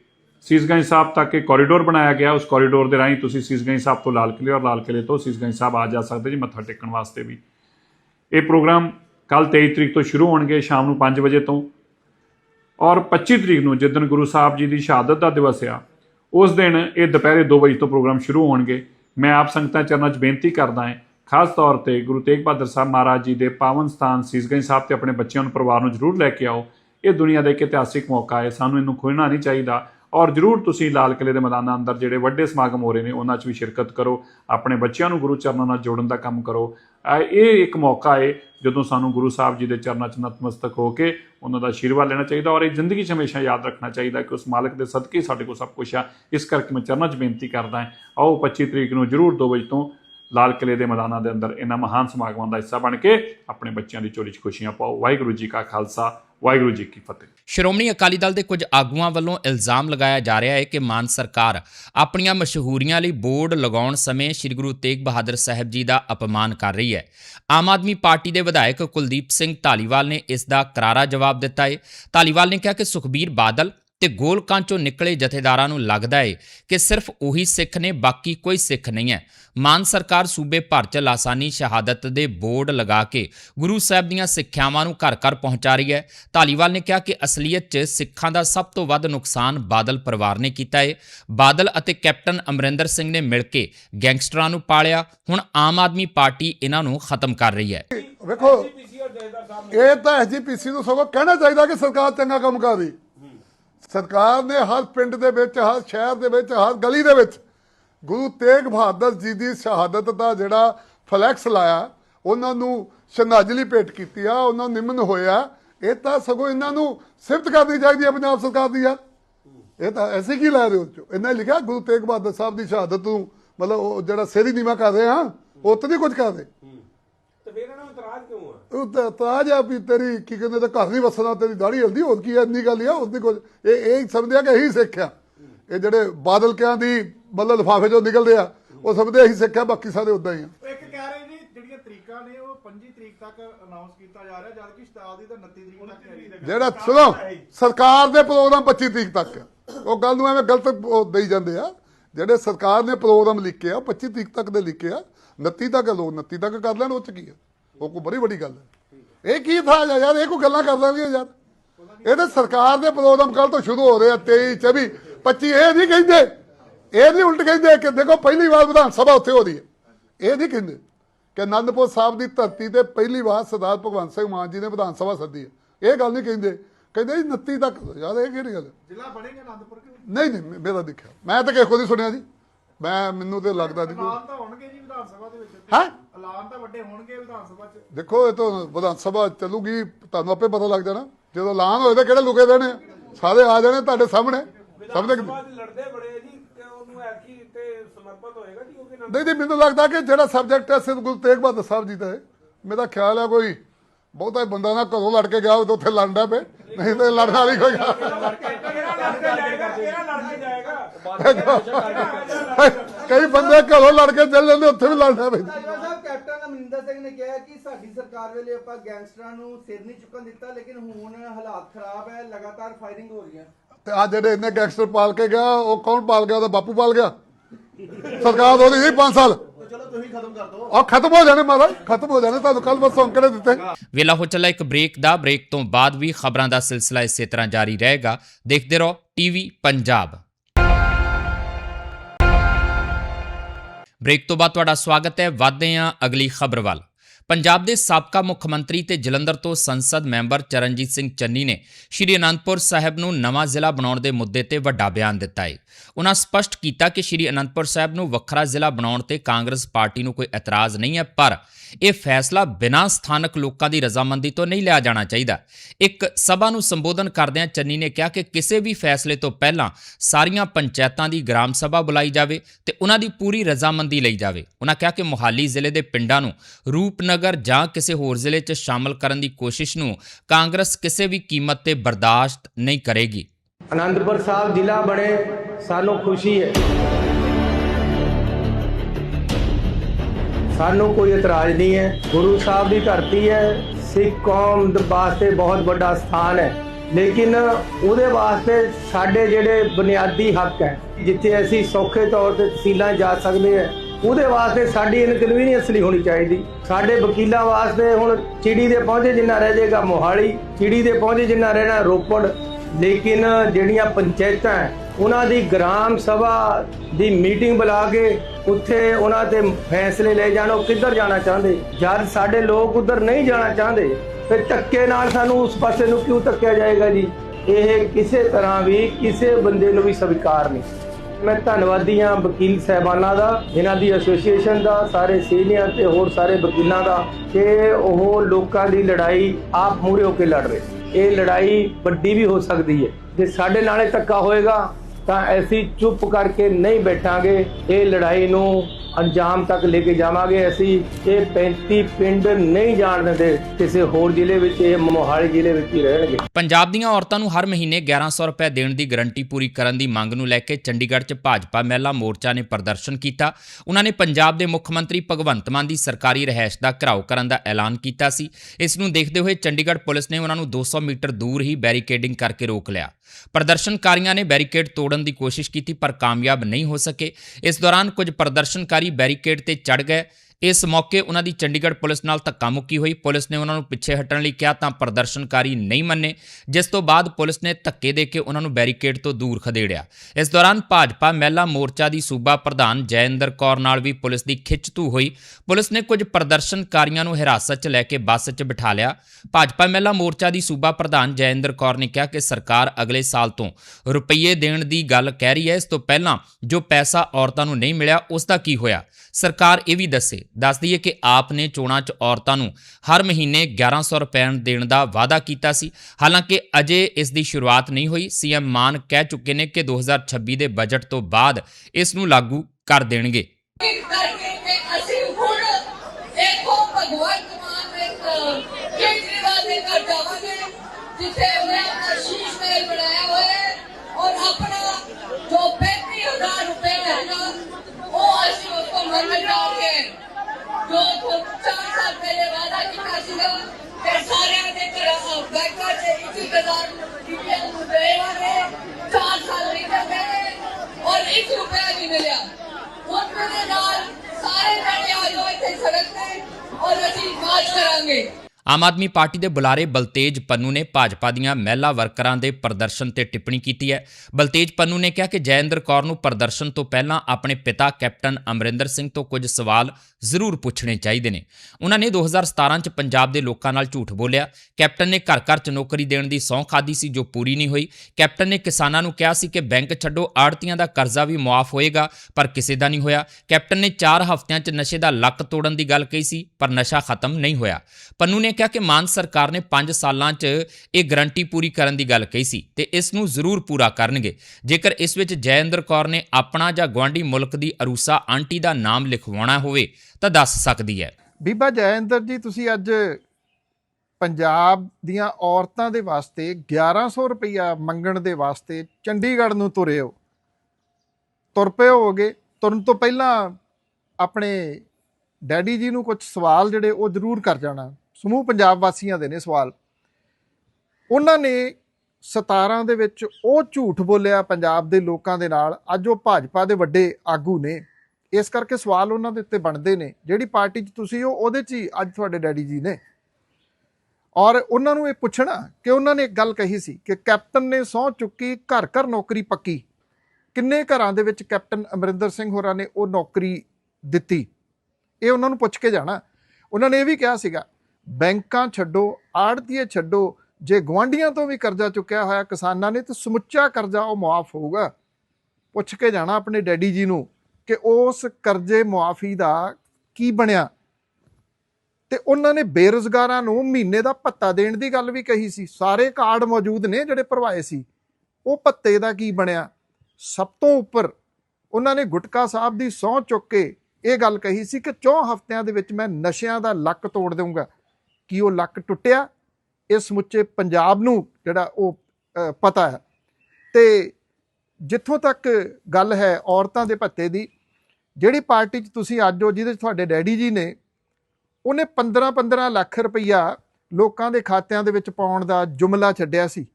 ਸੀਸਗੰਜ ਸਾਹਿਬ ਤੱਕ ਇੱਕ ਕੋਰੀਡੋਰ ਬਣਾਇਆ ਗਿਆ। ਉਸ ਕੋਰੀਡੋਰ ਦੇ ਰਾਹੀਂ ਤੁਸੀਂ ਸੀਸਗੰਜ ਸਾਹਿਬ ਤੋਂ ਲਾਲ ਕਿਲੇ ਔਰ ਲਾਲ ਕਿਲੇ ਤੋਂ ਸੀਸਗੰਜ ਸਾਹਿਬ ਆ ਜਾ ਸਕਦੇ ਜੀ, ਮੱਥਾ ਟੇਕਣ ਵਾਸਤੇ ਵੀ। ਇਹ ਪ੍ਰੋਗਰਾਮ ਕੱਲ 23 ਤਰੀਕ ਤੋਂ ਸ਼ੁਰੂ ਹੋਣਗੇ, ਸ਼ਾਮ ਨੂੰ 5 ਵਜੇ ਤੋਂ। ਔਰ 25 ਤਰੀਕ ਨੂੰ ਜਿੱਦਣ ਗੁਰੂ ਸਾਹਿਬ ਜੀ ਦੀ ਸ਼ਹਾਦਤ ਦਾ ਦਿਵਸ ਆ, ਉਸ ਦਿਨ ਇਹ ਦੁਪਹਿਰੇ 2 ਵਜੇ ਤੋਂ ਪ੍ਰੋਗਰਾਮ ਸ਼ੁਰੂ ਹੋਣਗੇ। ਮੈਂ ਆਪ ਸੰਗਤਾਂ ਚਰਨਾਂ 'ਚ ਬੇਨਤੀ ਕਰਦਾ ਹਾਂ ਖਾਸ ਤੌਰ ਤੇ ਗੁਰੂ ਤੇਗ ਬਹਾਦਰ ਸਾਹਿਬ ਮਹਾਰਾਜ ਜੀ ਦੇ ਪਾਵਨ ਸਥਾਨ ਸੀਸਗੰਜ ਸਾਹਿਬ ਤੇ ਆਪਣੇ ਬੱਚਿਆਂ ਨੂੰ, ਪਰਿਵਾਰ ਨੂੰ ਜ਼ਰੂਰ ਲੈ ਕੇ ਆਓ। ਇਹ ਦੁਨੀਆ ਦਾ ਇੱਕ ਇਤਿਹਾਸਿਕ ਮੌਕਾ ਹੈ। ਸਾਨੂੰ ਇਹਨੂੰ ਖੋਹਣਾ ਨਹੀਂ ਚਾਹੀਦਾ। ਔਰ ਜ਼ਰੂਰ ਤੁਸੀਂ ਲਾਲ ਕਿਲੇ ਦੇ ਮੈਦਾਨਾਂ ਅੰਦਰ ਜਿਹੜੇ ਵੱਡੇ ਸਮਾਗਮ ਹੋ ਰਹੇ ਨੇ, ਉਹਨਾਂ 'ਚ ਵੀ ਸ਼ਿਰਕਤ ਕਰੋ। ਆਪਣੇ ਬੱਚਿਆਂ ਨੂੰ ਗੁਰੂ ਚਰਨਾਂ ਨਾਲ ਜੋੜਨ ਦਾ ਕੰਮ ਕਰੋ। ਇਹ ਇੱਕ ਮੌਕਾ ਹੈ ਜਦੋਂ ਸਾਨੂੰ ਗੁਰੂ ਸਾਹਿਬ ਜੀ ਦੇ ਚਰਨਾਂ 'ਚ ਨਤਮਸਤਕ ਹੋ ਕੇ ਉਹਨਾਂ ਦਾ ਆਸ਼ੀਰਵਾਦ ਲੈਣਾ ਚਾਹੀਦਾ ਔਰ ਇਹ ਜ਼ਿੰਦਗੀ 'ਚ ਹਮੇਸ਼ਾ ਯਾਦ ਰੱਖਣਾ ਚਾਹੀਦਾ ਕਿ ਉਸ ਮਾਲਕ ਦੇ ਸਦਕੇ ਹੀ ਸਾਡੇ ਕੋਲ ਸਭ ਕੁਝ ਆ। ਇਸ ਕਰਕੇ ਮੈਂ ਚਰਨਾਂ 'ਚ ਬੇਨਤੀ ਕਰਦਾ ਹਾਂ। ਆਓ 25 ਤਰੀਕ ਨੂੰ ਜ਼ਰੂਰ 2 ਵਜੇ ਤੋਂ ਲਾਲ ਕਿਲੇ ਦੇ ਮੈਦਾਨਾਂ ਦੇ ਅੰਦਰ ਇਹਨਾਂ ਮਹਾਨ ਸਮਾਗਮਾਂ ਦਾ ਹਿੱਸਾ ਬਣ ਕੇ ਆਪਣੇ ਬੱਚਿਆਂ ਦੀ ਚੋਰੀ 'ਚ ਖੁਸ਼ੀਆਂ ਪਾਓ। ਵਾਹਿਗੁਰੂ ਜੀ ਕਾ ਖਾਲਸਾ, ਵਾਹਿਗੁਰੂ ਜੀ ਕੀ ਫਤਿਹ। ਸ਼੍ਰੋਮਣੀ ਅਕਾਲੀ ਦਲ ਦੇ ਕੁਝ ਆਗੂਆਂ ਵੱਲੋਂ ਇਲਜ਼ਾਮ ਲਗਾਇਆ ਜਾ ਰਿਹਾ ਹੈ ਕਿ ਮਾਨ ਸਰਕਾਰ ਆਪਣੀਆਂ ਮਸ਼ਹੂਰੀਆਂ ਲਈ ਬੋਰਡ ਲਗਾਉਣ ਸਮੇਂ ਸ੍ਰੀ ਗੁਰੂ ਤੇਗ ਬਹਾਦਰ ਸਾਹਿਬ ਜੀ ਦਾ ਅਪਮਾਨ ਕਰ ਰਹੀ ਹੈ। ਆਮ ਆਦਮੀ ਪਾਰਟੀ ਦੇ ਵਿਧਾਇਕ ਕੁਲਦੀਪ ਸਿੰਘ ਢਾਲੀਵਾਲ ਨੇ ਇਸ ਦਾ ਕਰਾਰਾ ਜਵਾਬ ਦਿੱਤਾ ਹੈ। ਢਾਲੀਵਾਲ ਨੇ ਕਿਹਾ ਕਿ ਸੁਖਬੀਰ ਬਾਦਲ ਤੇ ਗੋਲਕਾਂ ਚੋਂ ਨਿਕਲੇ ਜਥੇਦਾਰਾਂ ਨੂੰ ਲੱਗਦਾ ਏ ਕਿ ਸਿਰਫ ਉਹੀ ਸਿੱਖ ਨੇ, ਬਾਕੀ ਕੋਈ ਸਿੱਖ ਨਹੀਂ ਹੈ। ਮਾਨ ਸਰਕਾਰ ਸੂਬੇ ਭਰ ਚ ਲਾਸਾਨੀ ਸ਼ਹਾਦਤ ਦੇ ਬੋਰਡ ਲਗਾ ਕੇ ਗੁਰੂ ਸਾਹਿਬ ਦੀਆਂ ਸਿੱਖਿਆਵਾਂ ਨੂੰ ਘਰ ਘਰ ਪਹੁੰਚਾ ਰਹੀ ਹੈ। ਧਾਲੀਵਾਲ ਨੇ ਕਿਹਾ ਕਿ ਅਸਲੀਅਤ 'ਚ ਸਿੱਖਾਂ ਦਾ ਸਭ ਤੋਂ ਵੱਧ ਨੁਕਸਾਨ ਬਾਦਲ ਪਰਿਵਾਰ ਨੇ ਕੀਤਾ ਏ। ਬਾਦਲ ਅਤੇ ਕੈਪਟਨ ਅਮਰਿੰਦਰ ਸਿੰਘ ਨੇ ਮਿਲ ਕੇ ਗੈਂਗਸਟਰਾਂ ਨੂੰ ਪਾਲਿਆ। ਹੁਣ ਆਮ ਆਦਮੀ ਪਾਰਟੀ ਇਹਨਾਂ ਨੂੰ ਖਤਮ ਕਰ ਰਹੀ ਹੈ। ਵੇਖੋ, ਇਹ ਤਾਂ ਐਸਜੀਪੀਸੀ ਨੂੰ ਸਗੋਂ ਕਹਿਣਾ ਚਾਹੀਦਾ ਕਿ ਸਰਕਾਰ ਚੰਗਾ ਕੰਮ ਕਰ ਰਹੀ। ਸਰਕਾਰ ਨੇ ਹਰ ਪਿੰਡ ਦੇ ਵਿੱਚ, ਹਰ ਸ਼ਹਿਰ ਦੇ ਵਿੱਚ, ਹਰ ਗਲੀ ਦੇ ਵਿੱਚ ਗੁਰੂ ਤੇਗ ਬਹਾਦਰ ਜੀ ਦੀ ਸ਼ਹਾਦਤ ਦਾ ਜਿਹੜਾ ਫਲੈਕਸ ਲਾਇਆ, ਉਹਨਾਂ ਨੂੰ ਸ਼ਰਧਾਂਜਲੀ ਭੇਟ ਕੀਤੀ ਆ, ਉਹਨਾਂ ਨੂੰ ਨਿਮਨ ਹੋਇਆ। ਇਹ ਤਾਂ ਸਗੋਂ ਇਹਨਾਂ ਨੂੰ ਸਿਫਤ ਕਰਨੀ ਚਾਹੀਦੀ ਹੈ ਪੰਜਾਬ ਸਰਕਾਰ ਦੀ ਯਾਰ ਇਹ ਤਾਂ ਐਸੇ ਕੀ ਲੈ ਰਹੇ ਹੋ ਚੋ ਇਹਨਾਂ ਲਿਖਿਆ ਗੁਰੂ ਤੇਗ ਬਹਾਦਰ ਸਾਹਿਬ ਦੀ ਸ਼ਹਾਦਤ ਨੂੰ, ਮਤਲਬ ਉਹ ਜਿਹੜਾ ਸੇਰੀ ਨੀਵਾ ਕਰ ਰਹੇ ਹਾਂ ਉਹ ਤਾਂ ਨਹੀਂ ਕੁਝ ਕਰ ਰਹੇ ਤੇ ਫਿਰ ਇਹਨਾਂ ਨੂੰ ਇਤਰਾਜ਼ ਕਿਉਂ ਆ ਉਹ ਤਾਂ ਤਾਜ ਆ ਵੀ ਤੇਰੀ ਕੀ ਕਹਿੰਦੇ ਤੇ ਘਰ ਨਹੀਂ ਵਸਣਾ ਤੇਰੀ ਦਾੜੀ ਹਲਦੀ ਹੋਰ ਕੀ ਐ ਇੰਨੀ ਗੱਲ ਆ ਉਹਦੀ ਕੁਝ ਇਹ ਇਹ ਸਮਝਦੇ ਆ ਕਿ ਇਹੀ ਸਿੱਖਿਆ ਇਹ ਜਿਹੜੇ ਬਾਦਲ ਕਿਆਂ ਦੀ ਮਤਲਬ ਲਿਫਾਫੇ ਚੋਂ ਨਿਕਲਦੇ ਆ ਉਹ ਸਮਝਦੇ ਇਹੀ ਸਿੱਖਿਆ ਬਾਕੀ ਸਾਰੇ ਉਦਾਂ ਹੀ ਆ। ਇੱਕ ਕਹਿ ਰਹੇ ਜੀ ਜਿਹੜੀਆਂ ਤਰੀਕਾਂ ਨੇ ਉਹ 25 ਤਰੀਕ ਤੱਕ ਅਨਾਉਂਸ ਕੀਤਾ ਜਾ ਰਿਹਾ ਜਦ ਕਿ ਸ਼ਤਾਬਦੀ ਤਾਂ 29 ਤਰੀਕ ਤੱਕ ਹੈ ਜਿਹੜਾ ਸੁਣੋ ਸਰਕਾਰ ਦੇ ਪ੍ਰੋਗਰਾਮ 25 ਤਰੀਕ ਤੱਕ। ਉਹ ਗੱਲ ਨੂੰ ਐਵੇਂ ਗਲਤ ਉਹ ਦੇਈ ਜਾਂਦੇ ਆ। ਜਿਹੜੇ ਸਰਕਾਰ ਨੇ ਪ੍ਰੋਗਰਾਮ ਲਿਖੇ ਆ 25 ਤਰੀਕ ਤੱਕ ਦੇ ਲਿਖੇ ਆ। 29 ਤੱਕ ਲੋ 29 ਤੱਕ ਕਰ ਲੈਣ ਉਹ ਚ ਕੀ ਆ? ਉਹ ਕੋਈ ਬੜੀ ਵੱਡੀ ਗੱਲ ਹੈ। ਇਹ ਕੀ ਥਾ ਯਾਰ? ਇਹ ਕੋਈ ਗੱਲਾਂ ਕਰ ਲੈਣਗੇ ਯਾਰ। ਇਹ ਤਾਂ ਸਰਕਾਰ ਦੇ ਪ੍ਰੋਗਰਾਮ ਕੱਲ ਤੋਂ ਸ਼ੁਰੂ ਹੋ ਰਹੇ ਆ 23 24 25 ਇਹ ਨਹੀਂ ਕਹਿੰਦੇ। ਇਹ ਨਹੀਂ ਉਲਟ ਕਹਿੰਦੇ ਕਿ ਦੇਖੋ ਪਹਿਲੀ ਵਾਰ ਵਿਧਾਨ ਸਭਾ ਉੱਥੇ ਹੋ ਰਹੀ ਹੈ। ਇਹ ਨਹੀਂ ਕਹਿੰਦੇ ਕਿ ਆਨੰਦਪੁਰ ਸਾਹਿਬ ਦੀ ਧਰਤੀ ਤੇ ਪਹਿਲੀ ਵਾਰ ਸਰਦਾਰ ਭਗਵੰਤ ਸਿੰਘ ਮਾਨ ਜੀ ਨੇ ਵਿਧਾਨ ਸਭਾ ਸੱਦੀ ਹੈ। ਇਹ ਗੱਲ ਨਹੀਂ ਕਹਿੰਦੇ। ਕਹਿੰਦੇ ਜੀ 29 ਤੱਕ ਯਾਰ ਇਹ ਕਿਹੜੀ ਗੱਲ ਹੈ? ਜ਼ਿਲ੍ਹਾ ਬਣੇਗਾ ਆਨੰਦਪੁਰ ਕਿ ਨਹੀਂ? ਨਹੀਂ ਮੇਰਾ ਦੇਖਿਆ। ਮੈਂ ਤਾਂ ਕਿਸੇ ਕੋਲ ਨਹੀਂ ਸੁਣਿਆ ਜੀ। ਮੈਂ ਮੈਨੂੰ ਤੇ ਲੱਗਦਾ ਨਹੀਂ ਕੋਈ। ਐਲਾਨ ਤਾਂ ਹੋਣਗੇ ਜੀ। ਵਿਧਾਨ ਸਭਾ ਦੇ ਵਿੱਚ ਹੈਂ? ਐਲਾਨ ਤਾਂ ਵੱਡੇ ਹੋਣਗੇ ਵਿਧਾਨ ਸਭਾ 'ਚ। ਦੇਖੋ ਇਹ ਤਾਂ ਵਿਧਾਨ ਸਭਾ ਚੱਲੂਗੀ ਤੁਹਾਨੂੰ ਆਪੇ ਪਤਾ ਲੱਗ ਜਾਣਾ। ਜਦੋਂ ਐਲਾਨ ਹੋਏ ਤਾਂ ਕਿਹੜੇ ਲੁਕੇ ਦੇਣੇ? ਸਾਰੇ ਆ ਜਾਣੇ ਤੁਹਾਡੇ ਸਾਹਮਣੇ। ਸਭ ਦੇ ਸਭਾ 'ਚ ਲੜਦੇ ਬੜੇ ਜੀ ਤੇ ਉਹਨੂੰ ਐਤਕੀ ਤੇ ਸਮਰਪਿਤ ਹੋਏਗਾ ਜੀ ਉਹਦੇ ਨਾਲ? ਨਹੀਂ ਨਹੀਂ ਮੈਨੂੰ ਲੱਗਦਾ ਕਿ ਜਿਹੜਾ ਸਬਜੈਕਟ ਹੈ ਸਿਰਫ ਗੁਰੂ ਤੇਗ ਬਹਾਦਰ ਸਾਹਿਬ ਜੀ ਦਾ ਹੈ। ਮੇਰਾ ਖਿਆਲ ਹੈ ਕੋਈ ਬਹੁਤਾ ਹੀ ਬੰਦਾ ਨਾ ਘਰੋਂ ਲੜ ਕੇ ਗਿਆ ਤਾਂ ਉੱਥੇ ਲੜਨਾ ਪਏ। ਨਹੀਂ ਤੇ ਲੜਨ ਵਾਲੀ ਕੋਈ ਗੱਲ ਕਈ ਬੰਦੇ ਘਰੋਂ ਲੜ ਕੇ ਚੱਲ ਜਾਂਦੇ ਉੱਥੇ ਵੀ ਲੜਨਾ ਪੈਂਦਾ ਧਾਲੀਵਾਲ ਸਾਹਿਬ ਕੈਪਟਨ ਅਮਰਿੰਦਰ ਸਿੰਘ ਨੇ ਕਿਹਾ ਕਿ ਸਾਡੀ ਸਰਕਾਰ ਵੇਲੇ ਆਪਾਂ ਗੈਂਗਸਟਰਾਂ ਨੂੰ ਸਿਰ ਨਹੀਂ ਚੁੱਕਣ ਦਿੱਤਾ ਲੇਕਿਨ ਹੁਣ ਹਾਲਾਤ ਖਰਾਬ ਹੈ ਲਗਾਤਾਰ ਫਾਇਰਿੰਗ ਹੋ ਰਹੀ ਹੈ ਤੇ ਆ ਜਿਹੜੇ ਇਹਨੇ ਗੈਂਗਸਟਰ ਪਾਲ ਕੇ ਗਿਆ ਉਹ ਕੌਣ ਪਾਲ ਗਿਆ? ਉਹਦਾ ਬਾਪੂ ਪਾਲ ਗਿਆ। ਸਰਕਾਰ ਉਹਦੀ ਨਹੀਂ 5 ਸਾਲ। ਚਲੋ ਤੁਸੀਂ ਖਤਮ ਕਰ ਦਿਓ। ਉਹ ਖਤਮ ਹੋ ਜਾਣੇ ਮਹਾਰਾਜ ਖਤਮ ਹੋ ਜਾਣੇ ਤੁਹਾਨੂੰ ਕੱਲ ਬਸ ਅੰਕੜੇ ਦਿੱਤੇ। ਵੇਲਾ ਹੋ ਚੱਲਾ ਇੱਕ ਬ੍ਰੇਕ ਦਾ ਬ੍ਰੇਕ ਤੋਂ ਬਾਅਦ ਵੀ ਖਬਰਾਂ ਦਾ ਸਿਲਸਿਲਾ ਇਸੇ ਤਰ੍ਹਾਂ ਜਾਰੀ ਰਹੇਗਾ। ਦੇਖਦੇ ਰਹੋ ਟੀਵੀ ਪੰਜਾਬ। ਬ੍ਰੇਕ ਤੋਂ ਬਾਅਦ ਤੁਹਾਡਾ ਸਵਾਗਤ ਹੈ। ਵਾਧੇ ਹਾਂ ਅਗਲੀ ਖਬਰ ਵੱਲ। ਪੰਜਾਬ ਦੇ ਸਾਬਕਾ ਮੁੱਖ ਮੰਤਰੀ ਤੇ ਜਲੰਧਰ ਤੋਂ ਸੰਸਦ ਮੈਂਬਰ ਚਰਨਜੀਤ ਸਿੰਘ ਚੰਨੀ ਨੇ ਸ਼੍ਰੀ ਅਨੰਦਪੁਰ ਸਾਹਿਬ ਨੂੰ ਨਵਾਂ ਜ਼ਿਲ੍ਹਾ ਬਣਾਉਣ ਦੇ ਮੁੱਦੇ ਤੇ ਵੱਡਾ ਬਿਆਨ ਦਿੱਤਾ ਹੈ। ਉਹਨਾਂ ਸਪਸ਼ਟ ਕੀਤਾ ਕਿ ਸ਼੍ਰੀ ਅਨੰਦਪੁਰ ਸਾਹਿਬ ਨੂੰ ਵੱਖਰਾ ਜ਼ਿਲ੍ਹਾ ਬਣਾਉਣ ਤੇ ਕਾਂਗਰਸ ਪਾਰਟੀ ਨੂੰ ਕੋਈ ਇਤਰਾਜ਼ ਨਹੀਂ ਹੈ, ਪਰ ਇਹ ਫੈਸਲਾ ਬਿਨਾਂ ਸਥਾਨਕ ਲੋਕਾਂ ਦੀ ਰਜ਼ਾਮੰਦੀ ਤੋਂ ਨਹੀਂ ਲਿਆ ਜਾਣਾ ਚਾਹੀਦਾ। ਇੱਕ ਸਭਾ ਨੂੰ ਸੰਬੋਧਨ ਕਰਦਿਆਂ ਚੰਨੀ ਨੇ ਕਿਹਾ ਕਿ ਕਿਸੇ ਵੀ ਫੈਸਲੇ ਤੋਂ ਪਹਿਲਾਂ ਸਾਰੀਆਂ ਪੰਚਾਇਤਾਂ ਦੀ ਗ੍ਰਾਮ ਸਭਾ ਬੁਲਾਈ ਜਾਵੇ ਤੇ ਉਹਨਾਂ ਦੀ ਪੂਰੀ ਰਜ਼ਾਮੰਦੀ ਲਈ ਜਾਵੇ। ਉਹਨਾਂ ਕਿਹਾ ਕਿ ਮੁਹਾਲੀ ਜ਼ਿਲ੍ਹੇ ਦੇ ਪਿੰਡਾਂ ਨੂੰ ਰੂਪਨਗਰ ਜਾਂ ਕਿਸੇ ਹੋਰ ਜ਼ਿਲ੍ਹੇ 'ਚ ਸ਼ਾਮਲ ਕਰਨ ਦੀ ਕੋਸ਼ਿਸ਼ ਨੂੰ ਕਾਂਗਰਸ ਕਿਸੇ ਵੀ ਕੀਮਤ ਤੇ ਬਰਦਾਸ਼ਤ ਨਹੀਂ ਕਰੇਗੀ। ਅਨੰਦਪੁਰ ਸਾਹਿਬ ਜ਼ਿਲ੍ਹਾ ਬਣੇ, ਸਾਨੂੰ ਖੁਸ਼ੀ ਹੈ। ਸਾਨੂੰ ਕੋਈ ਇਤਰਾਜ਼ ਨਹੀਂ ਹੈ। ਗੁਰੂ ਸਾਹਿਬ ਦੀ ਧਰਤੀ ਹੈ, ਸਿੱਖ ਕੌਮ ਦੇ ਵਾਸਤੇ ਬਹੁਤ ਵੱਡਾ ਸਥਾਨ ਹੈ। ਲੇਕਿਨ ਉਹਦੇ ਵਾਸਤੇ ਸਾਡੇ ਜਿਹੜੇ ਬੁਨਿਆਦੀ ਹੱਕ ਹੈ, ਜਿੱਥੇ ਅਸੀਂ ਸੌਖੇ ਤੌਰ ਤੇ ਤਹਿਸੀਲਾਂ ਜਾ ਸਕਦੇ ਹਾਂ, ਉਹਦੇ ਵਾਸਤੇ ਸਾਡੀ ਇਨਕਨਵੀਨੀਅੰਸ ਨਹੀਂ ਹੋਣੀ ਚਾਹੀਦੀ। ਸਾਡੇ ਵਕੀਲਾਂ ਵਾਸਤੇ ਹੁਣ ਚਿੜੀ ਦੇ ਪਹੁੰਚੇ ਜਿੰਨਾ ਰਹਿ ਜਾਏਗਾ ਮੋਹਾਲੀ, ਚਿੜੀ ਦੇ ਪਹੁੰਚੇ ਜਿੰਨਾ ਰਹਿਣਾ ਰੋਪੜ ਲੇਕਿਨ ਜਿਹੜੀਆਂ ਪੰਚਾਇਤਾਂ ਉਹਨਾਂ ਦੀ ਗ੍ਰਾਮ ਸਭਾ ਦੀ ਮੀਟਿੰਗ ਬੁਲਾ ਕੇ ਉੱਥੇ ਉਹਨਾਂ ਤੇ ਫੈਸਲੇ ਲੈ ਜਾਣ, ਉਹ ਕਿੱਧਰ ਜਾਣਾ ਚਾਹੁੰਦੇ? ਜਦ ਸਾਡੇ ਲੋਕ ਉਧਰ ਨਹੀਂ ਜਾਣਾ ਚਾਹੁੰਦੇ ਤੇ ਧੱਕੇ ਨਾਲ ਸਾਨੂੰ ਉਸ ਪਾਸੇ ਨੂੰ ਕਿਉਂ ਧੱਕਿਆ ਜਾਏਗਾ ਜੀ? ਇਹ ਕਿਸੇ ਤਰ੍ਹਾਂ ਵੀ ਕਿਸੇ ਬੰਦੇ ਨੂੰ ਵੀ ਸਵੀਕਾਰ ਨਹੀਂ। ਮੈਂ ਧੰਨਵਾਦੀ ਹਾਂ ਵਕੀਲ ਸਹਿਬਾਨਾਂ ਦਾ ਇਹਨਾਂ ਦੀ ਐਸੋਸੀਏਸ਼ਨ ਦਾ, ਸਾਰੇ ਸੀਨੀਅਰ ਤੇ ਹੋਰ ਸਾਰੇ ਵਕੀਲਾਂ ਦਾ, ਕਿ ਉਹ ਲੋਕਾਂ ਦੀ ਲੜਾਈ ਆਪ ਮੂਹਰੇ ਹੋ ਕੇ ਲੜ ਰਹੇ। ਇਹ ਲੜਾਈ ਵੱਡੀ ਵੀ ਹੋ ਸਕਦੀ ਹੈ। ਜੇ ਸਾਡੇ ਨਾਲੇ ਧੱਕਾ ਹੋਏਗਾ, ਤਾਂ ਅਸੀਂ ਚੁੱਪ ਕਰਕੇ ਨਹੀਂ ਬੈਠਾਂਗੇ। ਇਹ ਲੜਾਈ ਨੂੰ ਅੰਜਾਮ ਤੱਕ ਲੈ ਕੇ ਜਾਵਾਂਗੇ। ਅਸੀਂ ਇਹ 35 ਪਿੰਡ ਨਹੀਂ ਜਾਣ ਦਿੰਦੇ। ਕਿਸੇ ਹੋਰ ਜ਼ਿਲ੍ਹੇ ਵਿੱਚ ਇਹ ਮੋਹਾਲੀ ਜ਼ਿਲ੍ਹੇ ਵਿੱਚ ਹੀ ਰਹਿਣਗੇ। ਪੰਜਾਬ ਦੀਆਂ ਔਰਤਾਂ ਨੂੰ ਹਰ ਮਹੀਨੇ 1100 ਰੁਪਏ ਦੇਣ ਦੀ ਗਰੰਟੀ ਪੂਰੀ ਕਰਨ ਦੀ ਮੰਗ ਨੂੰ ਲੈ ਕੇ ਚੰਡੀਗੜ੍ਹ 'ਚ ਭਾਜਪਾ ਮਹਿਲਾ ਮੋਰਚਾ ਨੇ ਪ੍ਰਦਰਸ਼ਨ ਕੀਤਾ। ਉਹਨਾਂ ਨੇ ਪੰਜਾਬ ਦੇ ਮੁੱਖ ਮੰਤਰੀ ਭਗਵੰਤ ਮਾਨ ਦੀ ਸਰਕਾਰੀ ਰਹਿائش ਦਾ ਘਰਾਓ ਕਰਨ ਦਾ ਐਲਾਨ ਕੀਤਾ ਸੀ। ਇਸ ਨੂੰ ਦੇਖਦੇ ਹੋਏ ਚੰਡੀਗੜ੍ਹ ਪੁਲਿਸ ਨੇ ਉਹਨਾਂ ਨੂੰ 200 ਮੀਟਰ ਦੂਰ ਹੀ ਬੈਰੀਕੇਡਿੰਗ ਕਰਕੇ ਰੋਕ ਲਿਆ। ਪ੍ਰਦਰਸ਼ਨਕਾਰੀਆਂ ਨੇ ਬੈਰੀਕੇਡ ਤੋੜਨ ਦੀ ਕੋਸ਼ਿਸ਼ ਕੀਤੀ ਪਰ ਕਾਮਯਾਬ ਨਹੀਂ ਹੋ ਸਕੇ। ਇਸ ਦੌਰਾਨ ਕੁਝ ਪ੍ਰਦਰਸ਼ਨਕਾਰੀ ਬੈਰੀਕੇਡ ਤੇ ਚੜ ਗਏ। ਇਸ ਮੌਕੇ ਉਹਨਾਂ ਦੀ ਚੰਡੀਗੜ੍ਹ ਪੁਲਿਸ ਨਾਲ ਧੱਕਾ ਮੁੱਕੀ ਹੋਈ। ਪੁਲਿਸ ਨੇ ਉਹਨਾਂ ਨੂੰ ਪਿੱਛੇ ਹਟਣ ਲਈ ਕਿਹਾ ਤਾਂ ਪ੍ਰਦਰਸ਼ਨਕਾਰੀ ਨਹੀਂ ਮੰਨੇ, ਜਿਸ ਤੋਂ ਬਾਅਦ ਪੁਲਿਸ ਨੇ ਧੱਕੇ ਦੇ ਕੇ ਉਹਨਾਂ ਨੂੰ ਬੈਰੀਕੇਡ ਤੋਂ ਦੂਰ ਖਦੇੜਿਆ। ਇਸ ਦੌਰਾਨ ਭਾਜਪਾ ਮਹਿਲਾ ਮੋਰਚਾ ਦੀ ਸੂਬਾ ਪ੍ਰਧਾਨ ਜੈਇੰਦਰ ਕੌਰ ਨਾਲ ਵੀ ਪੁਲਿਸ ਦੀ ਖਿੱਚਤੂ ਹੋਈ। ਪੁਲਿਸ ਨੇ ਕੁਝ ਪ੍ਰਦਰਸ਼ਨਕਾਰੀਆਂ ਨੂੰ ਹਿਰਾਸਤ 'ਚ ਲੈ ਕੇ ਬੱਸ 'ਚ ਬਿਠਾ ਲਿਆ। ਭਾਜਪਾ ਮਹਿਲਾ ਮੋਰਚਾ ਦੀ ਸੂਬਾ ਪ੍ਰਧਾਨ ਜੈਇੰਦਰ ਕੌਰ ਨੇ ਕਿਹਾ ਕਿ ਸਰਕਾਰ ਅਗਲੇ ਸਾਲ ਤੋਂ ਰੁਪਈਏ ਦੇਣ ਦੀ ਗੱਲ ਕਹਿ ਰਹੀ ਹੈ। ਇਸ ਤੋਂ ਪਹਿਲਾਂ ਜੋ ਪੈਸਾ ਔਰਤਾਂ ਨੂੰ ਨਹੀਂ ਮਿਲਿਆ, ਉਸ ਦਾ ਕੀ ਹੋਇਆ? ਸਰਕਾਰ ਇਹ ਵੀ ਦੱਸੇ ਦੱਸਦੀ ਹੈ ਕਿ ਆਪ ਨੇ ਚੋਣਾਂ 'ਚ ਔਰਤਾਂ ਨੂੰ ਹਰ ਮਹੀਨੇ 1100 ਰੁਪਏ ਦੇਣ ਦਾ ਵਾਅਦਾ ਕੀਤਾ ਸੀ। ਹਾਲਾਂਕਿ ਅਜੇ ਇਸ ਦੀ ਸ਼ੁਰੂਆਤ ਨਹੀਂ ਹੋਈ। ਸੀਐਮ ਮਾਨ ਕਹਿ ਚੁੱਕੇ ਨੇ ਕਿ 2026 ਦੇ ਬਜਟ ਤੋਂ ਬਾਅਦ ਇਸ ਨੂੰ ਲਾਗੂ ਕਰ ਦੇਣਗੇ। ਜਿੱਥੇ ਉਹਨੇ ਆਪਣਾ ਸ਼ੀਸ਼ ਬਣਾਇਆ ਹੋਇਆ ਹੈ ਔਰ ਆਪਣਾ ਜੋ 35000 ਰੁਪਏ ਹੈਗਾ ਉਹ ਅਸੀਂ ਉਸ ਤੋਂ ਮੰਨ ਜਾਓਗੇ ਜੋ ਤੋਂ ਚਾਰ ਸਾਲ ਪਹਿਲੇ ਵਾਦਾ ਕੀਤਾ ਸੀਗਾ ਕਿ ਸਾਰਿਆਂ ਦੇ ਘਰਾਂ ਬੈਂਕਾਂ 'ਚ ਇੱਕ ਇੱਕ ਹਜ਼ਾਰ ਰੁਪਏ ਨੂੰ ਦੇਵਾਂਗੇ ਚਾਰ ਸਾਲ ਨਿਕਲ ਗਏ ਔਰ ਇੱਕ ਰੁਪਇਆ ਨਹੀਂ ਮਿਲਿਆ ਹੁਣ ਮੇਰੇ ਨਾਲ ਆਮ ਆਦਮੀ ਪਾਰਟੀ ਦੇ ਬੁਲਾਰੇ ਬਲਤੇਜ ਪੰਨੂ ਨੇ ਭਾਜਪਾ ਦੀਆਂ ਮਹਿਲਾ ਵਰਕਰਾਂ ਦੇ ਪ੍ਰਦਰਸ਼ਨ ਤੇ ਟਿੱਪਣੀ ਕੀਤੀ ਹੈ। ਬਲਤੇਜ ਪੰਨੂ ਨੇ ਕਿਹਾ ਕਿ ਜੈਇੰਦਰ ਕੌਰ ਨੂੰ ਪ੍ਰਦਰਸ਼ਨ ਤੋਂ ਪਹਿਲਾਂ ਆਪਣੇ ਪਿਤਾ ਕੈਪਟਨ ਅਮਰਿੰਦਰ ਸਿੰਘ ਤੋਂ ਕੁਝ ਸਵਾਲ ਜ਼ਰੂਰ ਪੁੱਛਣੇ ਚਾਹੀਦੇ ਨੇ। ਉਹਨਾਂ ਨੇ 2017 ਚ ਪੰਜਾਬ ਦੇ ਲੋਕਾਂ ਨਾਲ ਝੂਠ ਬੋਲਿਆ। ਕੈਪਟਨ ਨੇ ਘਰ ਘਰ ਚ ਨੌਕਰੀ ਦੇਣ ਦੀ ਸਹੁੰ ਖਾਦੀ ਸੀ ਜੋ ਪੂਰੀ ਨਹੀਂ ਹੋਈ। ਕੈਪਟਨ ਨੇ ਕਿਸਾਨਾਂ ਨੂੰ ਕਿਹਾ ਸੀ ਕਿ ਬੈਂਕ ਛੱਡੋ ਆੜਤੀਆਂ ਦਾ ਕਰਜ਼ਾ ਵੀ ਮੁਆਫ ਹੋਏਗਾ, ਪਰ ਕਿਸੇ ਦਾ ਨਹੀਂ ਹੋਇਆ। ਕੈਪਟਨ ਨੇ 4 ਹਫ਼ਤਿਆਂ 'ਚ ਨਸ਼ੇ ਦਾ ਲੱਕ ਤੋੜਨ ਦੀ ਗੱਲ ਕਹੀ ਸੀ, ਪਰ ਨਸ਼ਾ ਖਤਮ ਨਹੀਂ ਹੋਇਆ। ਪੰਨੂ ਨੇ ਕਿਹਾ ਕਿ ਮਾਨ ਸਰਕਾਰ ਨੇ 5 ਸਾਲਾਂ 'ਚ ਇਹ ਗਰੰਟੀ ਪੂਰੀ ਕਰਨ ਦੀ ਗੱਲ ਕਹੀ ਸੀ ਤੇ ਇਸ ਨੂੰ ਜ਼ਰੂਰ ਪੂਰਾ ਕਰਨਗੇ। ਜੇਕਰ ਇਸ ਵਿੱਚ ਜੈਇੰਦਰ ਕੌਰ ਨੇ ਆਪਣਾ ਜਾਂ ਗਵਾਂਢੀ ਮੁਲਕ ਦੀ ਅਰੂਸਾ ਆਂਟੀ ਦਾ ਨਾਮ ਲਿਖਵਾਉਣਾ ਹੋਵੇ ਤਾਂ ਦੱਸ ਸਕਦੀ ਹੈ। ਬੀਬਾ ਜੈਇੰਦਰ ਜੀ, ਤੁਸੀਂ ਅੱਜ ਪੰਜਾਬ ਦੀਆਂ ਔਰਤਾਂ ਦੇ ਵਾਸਤੇ 1100 ਰੁਪਇਆ ਮੰਗਣ ਦੇ ਵਾਸਤੇ ਚੰਡੀਗੜ੍ਹ ਨੂੰ ਤੁਰੇ ਹੋ। ਤੁਰ ਪਏ ਹੋਗੇ ਤੁਰਨ ਤੋਂ ਪਹਿਲਾਂ ਆਪਣੇ ਡੈਡੀ ਜੀ ਨੂੰ ਕੁਝ ਸਵਾਲ ਜਿਹੜੇ ਉਹ ਜ਼ਰੂਰ ਕਰ ਜਾਣਾ। ਸਮੂਹ ਪੰਜਾਬ ਵਾਸੀਆਂ ਦੇ ਨੇ ਸਵਾਲ। ਉਹਨਾਂ ਨੇ 17 ਦੇ ਵਿੱਚ ਉਹ ਝੂਠ ਬੋਲਿਆ ਪੰਜਾਬ ਦੇ ਲੋਕਾਂ ਦੇ ਨਾਲ। ਅੱਜ ਉਹ ਭਾਜਪਾ ਦੇ ਵੱਡੇ ਆਗੂ ਨੇ। ਇਸ ਕਰਕੇ ਸਵਾਲ ਉਹਨਾਂ ਦੇ ਉੱਤੇ ਬਣਦੇ ਨੇ। ਜਿਹੜੀ ਪਾਰਟੀ 'ਚ ਤੁਸੀਂ ਹੋ, ਉਹਦੇ 'ਚ ਹੀ ਅੱਜ ਤੁਹਾਡੇ ਡੈਡੀ ਜੀ ਨੇ। ਔਰ ਉਹਨਾਂ ਨੂੰ ਇਹ ਪੁੱਛਣਾ ਕਿ ਉਹਨਾਂ ਨੇ ਇੱਕ ਗੱਲ ਕਹੀ ਸੀ ਕਿ ਕੈਪਟਨ ਨੇ ਸਹੁੰ ਚੁੱਕੀ, ਘਰ ਘਰ ਨੌਕਰੀ ਪੱਕੀ। ਕਿੰਨੇ ਘਰਾਂ ਦੇ ਵਿੱਚ ਕੈਪਟਨ ਅਮਰਿੰਦਰ ਸਿੰਘ ਹੋਰਾਂ ਨੇ ਉਹ ਨੌਕਰੀ ਦਿੱਤੀ? ਇਹ ਉਹਨਾਂ ਨੂੰ ਪੁੱਛ ਕੇ ਜਾਣਾ। ਉਹਨਾਂ ਨੇ ਇਹ ਵੀ ਕਿਹਾ ਸੀਗਾ ਬੈਂਕਾਂ ਛੱਡੋ, ਆੜਤੀਏ ਛੱਡੋ, ਜੇ ਗਵਾਂਢੀਆਂ ਤੋਂ ਵੀ ਕਰਜ਼ਾ ਚੁੱਕਿਆ ਹੋਇਆ ਕਿਸਾਨਾਂ ਨੇ ਤਾਂ ਸਮੁੱਚਾ ਕਰਜ਼ਾ ਉਹ ਮੁਆਫ ਹੋਊਗਾ। ਪੁੱਛ ਕੇ ਜਾਣਾ ਆਪਣੇ ਡੈਡੀ ਜੀ ਨੂੰ ਕਿ ਉਸ ਕਰਜ਼ੇ ਮੁਆਫੀ ਦਾ ਕੀ ਬਣਿਆ। ਤੇ ਉਹਨਾਂ ਨੇ ਬੇਰੁਜ਼ਗਾਰਾਂ ਨੂੰ ਮਹੀਨੇ ਦਾ ਭੱਤਾ ਦੇਣ ਦੀ ਗੱਲ ਵੀ ਕਹੀ ਸੀ। ਸਾਰੇ ਕਾਰਡ ਮੌਜੂਦ ਨੇ ਜਿਹੜੇ ਭਰਵਾਏ ਸੀ। ਉਹ ਭੱਤੇ ਦਾ ਕੀ ਬਣਿਆ? ਸਭ ਤੋਂ ਉੱਪਰ ਉਹਨਾਂ ਨੇ ਗੁਟਕਾ ਸਾਹਿਬ ਦੀ ਸਹੁੰ ਚੁੱਕ ਕੇ ਇਹ ਗੱਲ ਕਹੀ ਸੀ ਕਿ 4 ਹਫ਼ਤਿਆਂ ਦੇ ਵਿੱਚ ਮੈਂ ਨਸ਼ਿਆਂ ਦਾ ਲੱਕ ਤੋੜ ਦੇਵਾਂਗਾ ਕੀ ਉਹ ਲੱਕ ਟੁੱਟਿਆ? ਇਹ ਸਮੁੱਚੇ ਪੰਜਾਬ ਨੂੰ ਜਿਹੜਾ ਉਹ ਪਤਾ ਹੈ। ਤੇ ਜਿੱਥੋਂ ਤੱਕ ਗੱਲ ਹੈ ਔਰਤਾਂ ਦੇ ਭੱਤੇ ਦੀ, ਜਿਹੜੀ ਪਾਰਟੀ 'ਚ ਤੁਸੀਂ ਅੱਜ ਹੋ, ਜਿਹਦੇ 'ਚ ਤੁਹਾਡੇ ਡੈਡੀ ਜੀ ਨੇ, ਉਹਨੇ 15-15 ਲੱਖ ਰੁਪਈਆ ਲੋਕਾਂ ਦੇ ਖਾਤਿਆਂ ਦੇ ਵਿੱਚ ਪਾਉਣ ਦਾ ਜੁਮਲਾ ਛੱਡਿਆ ਸੀ।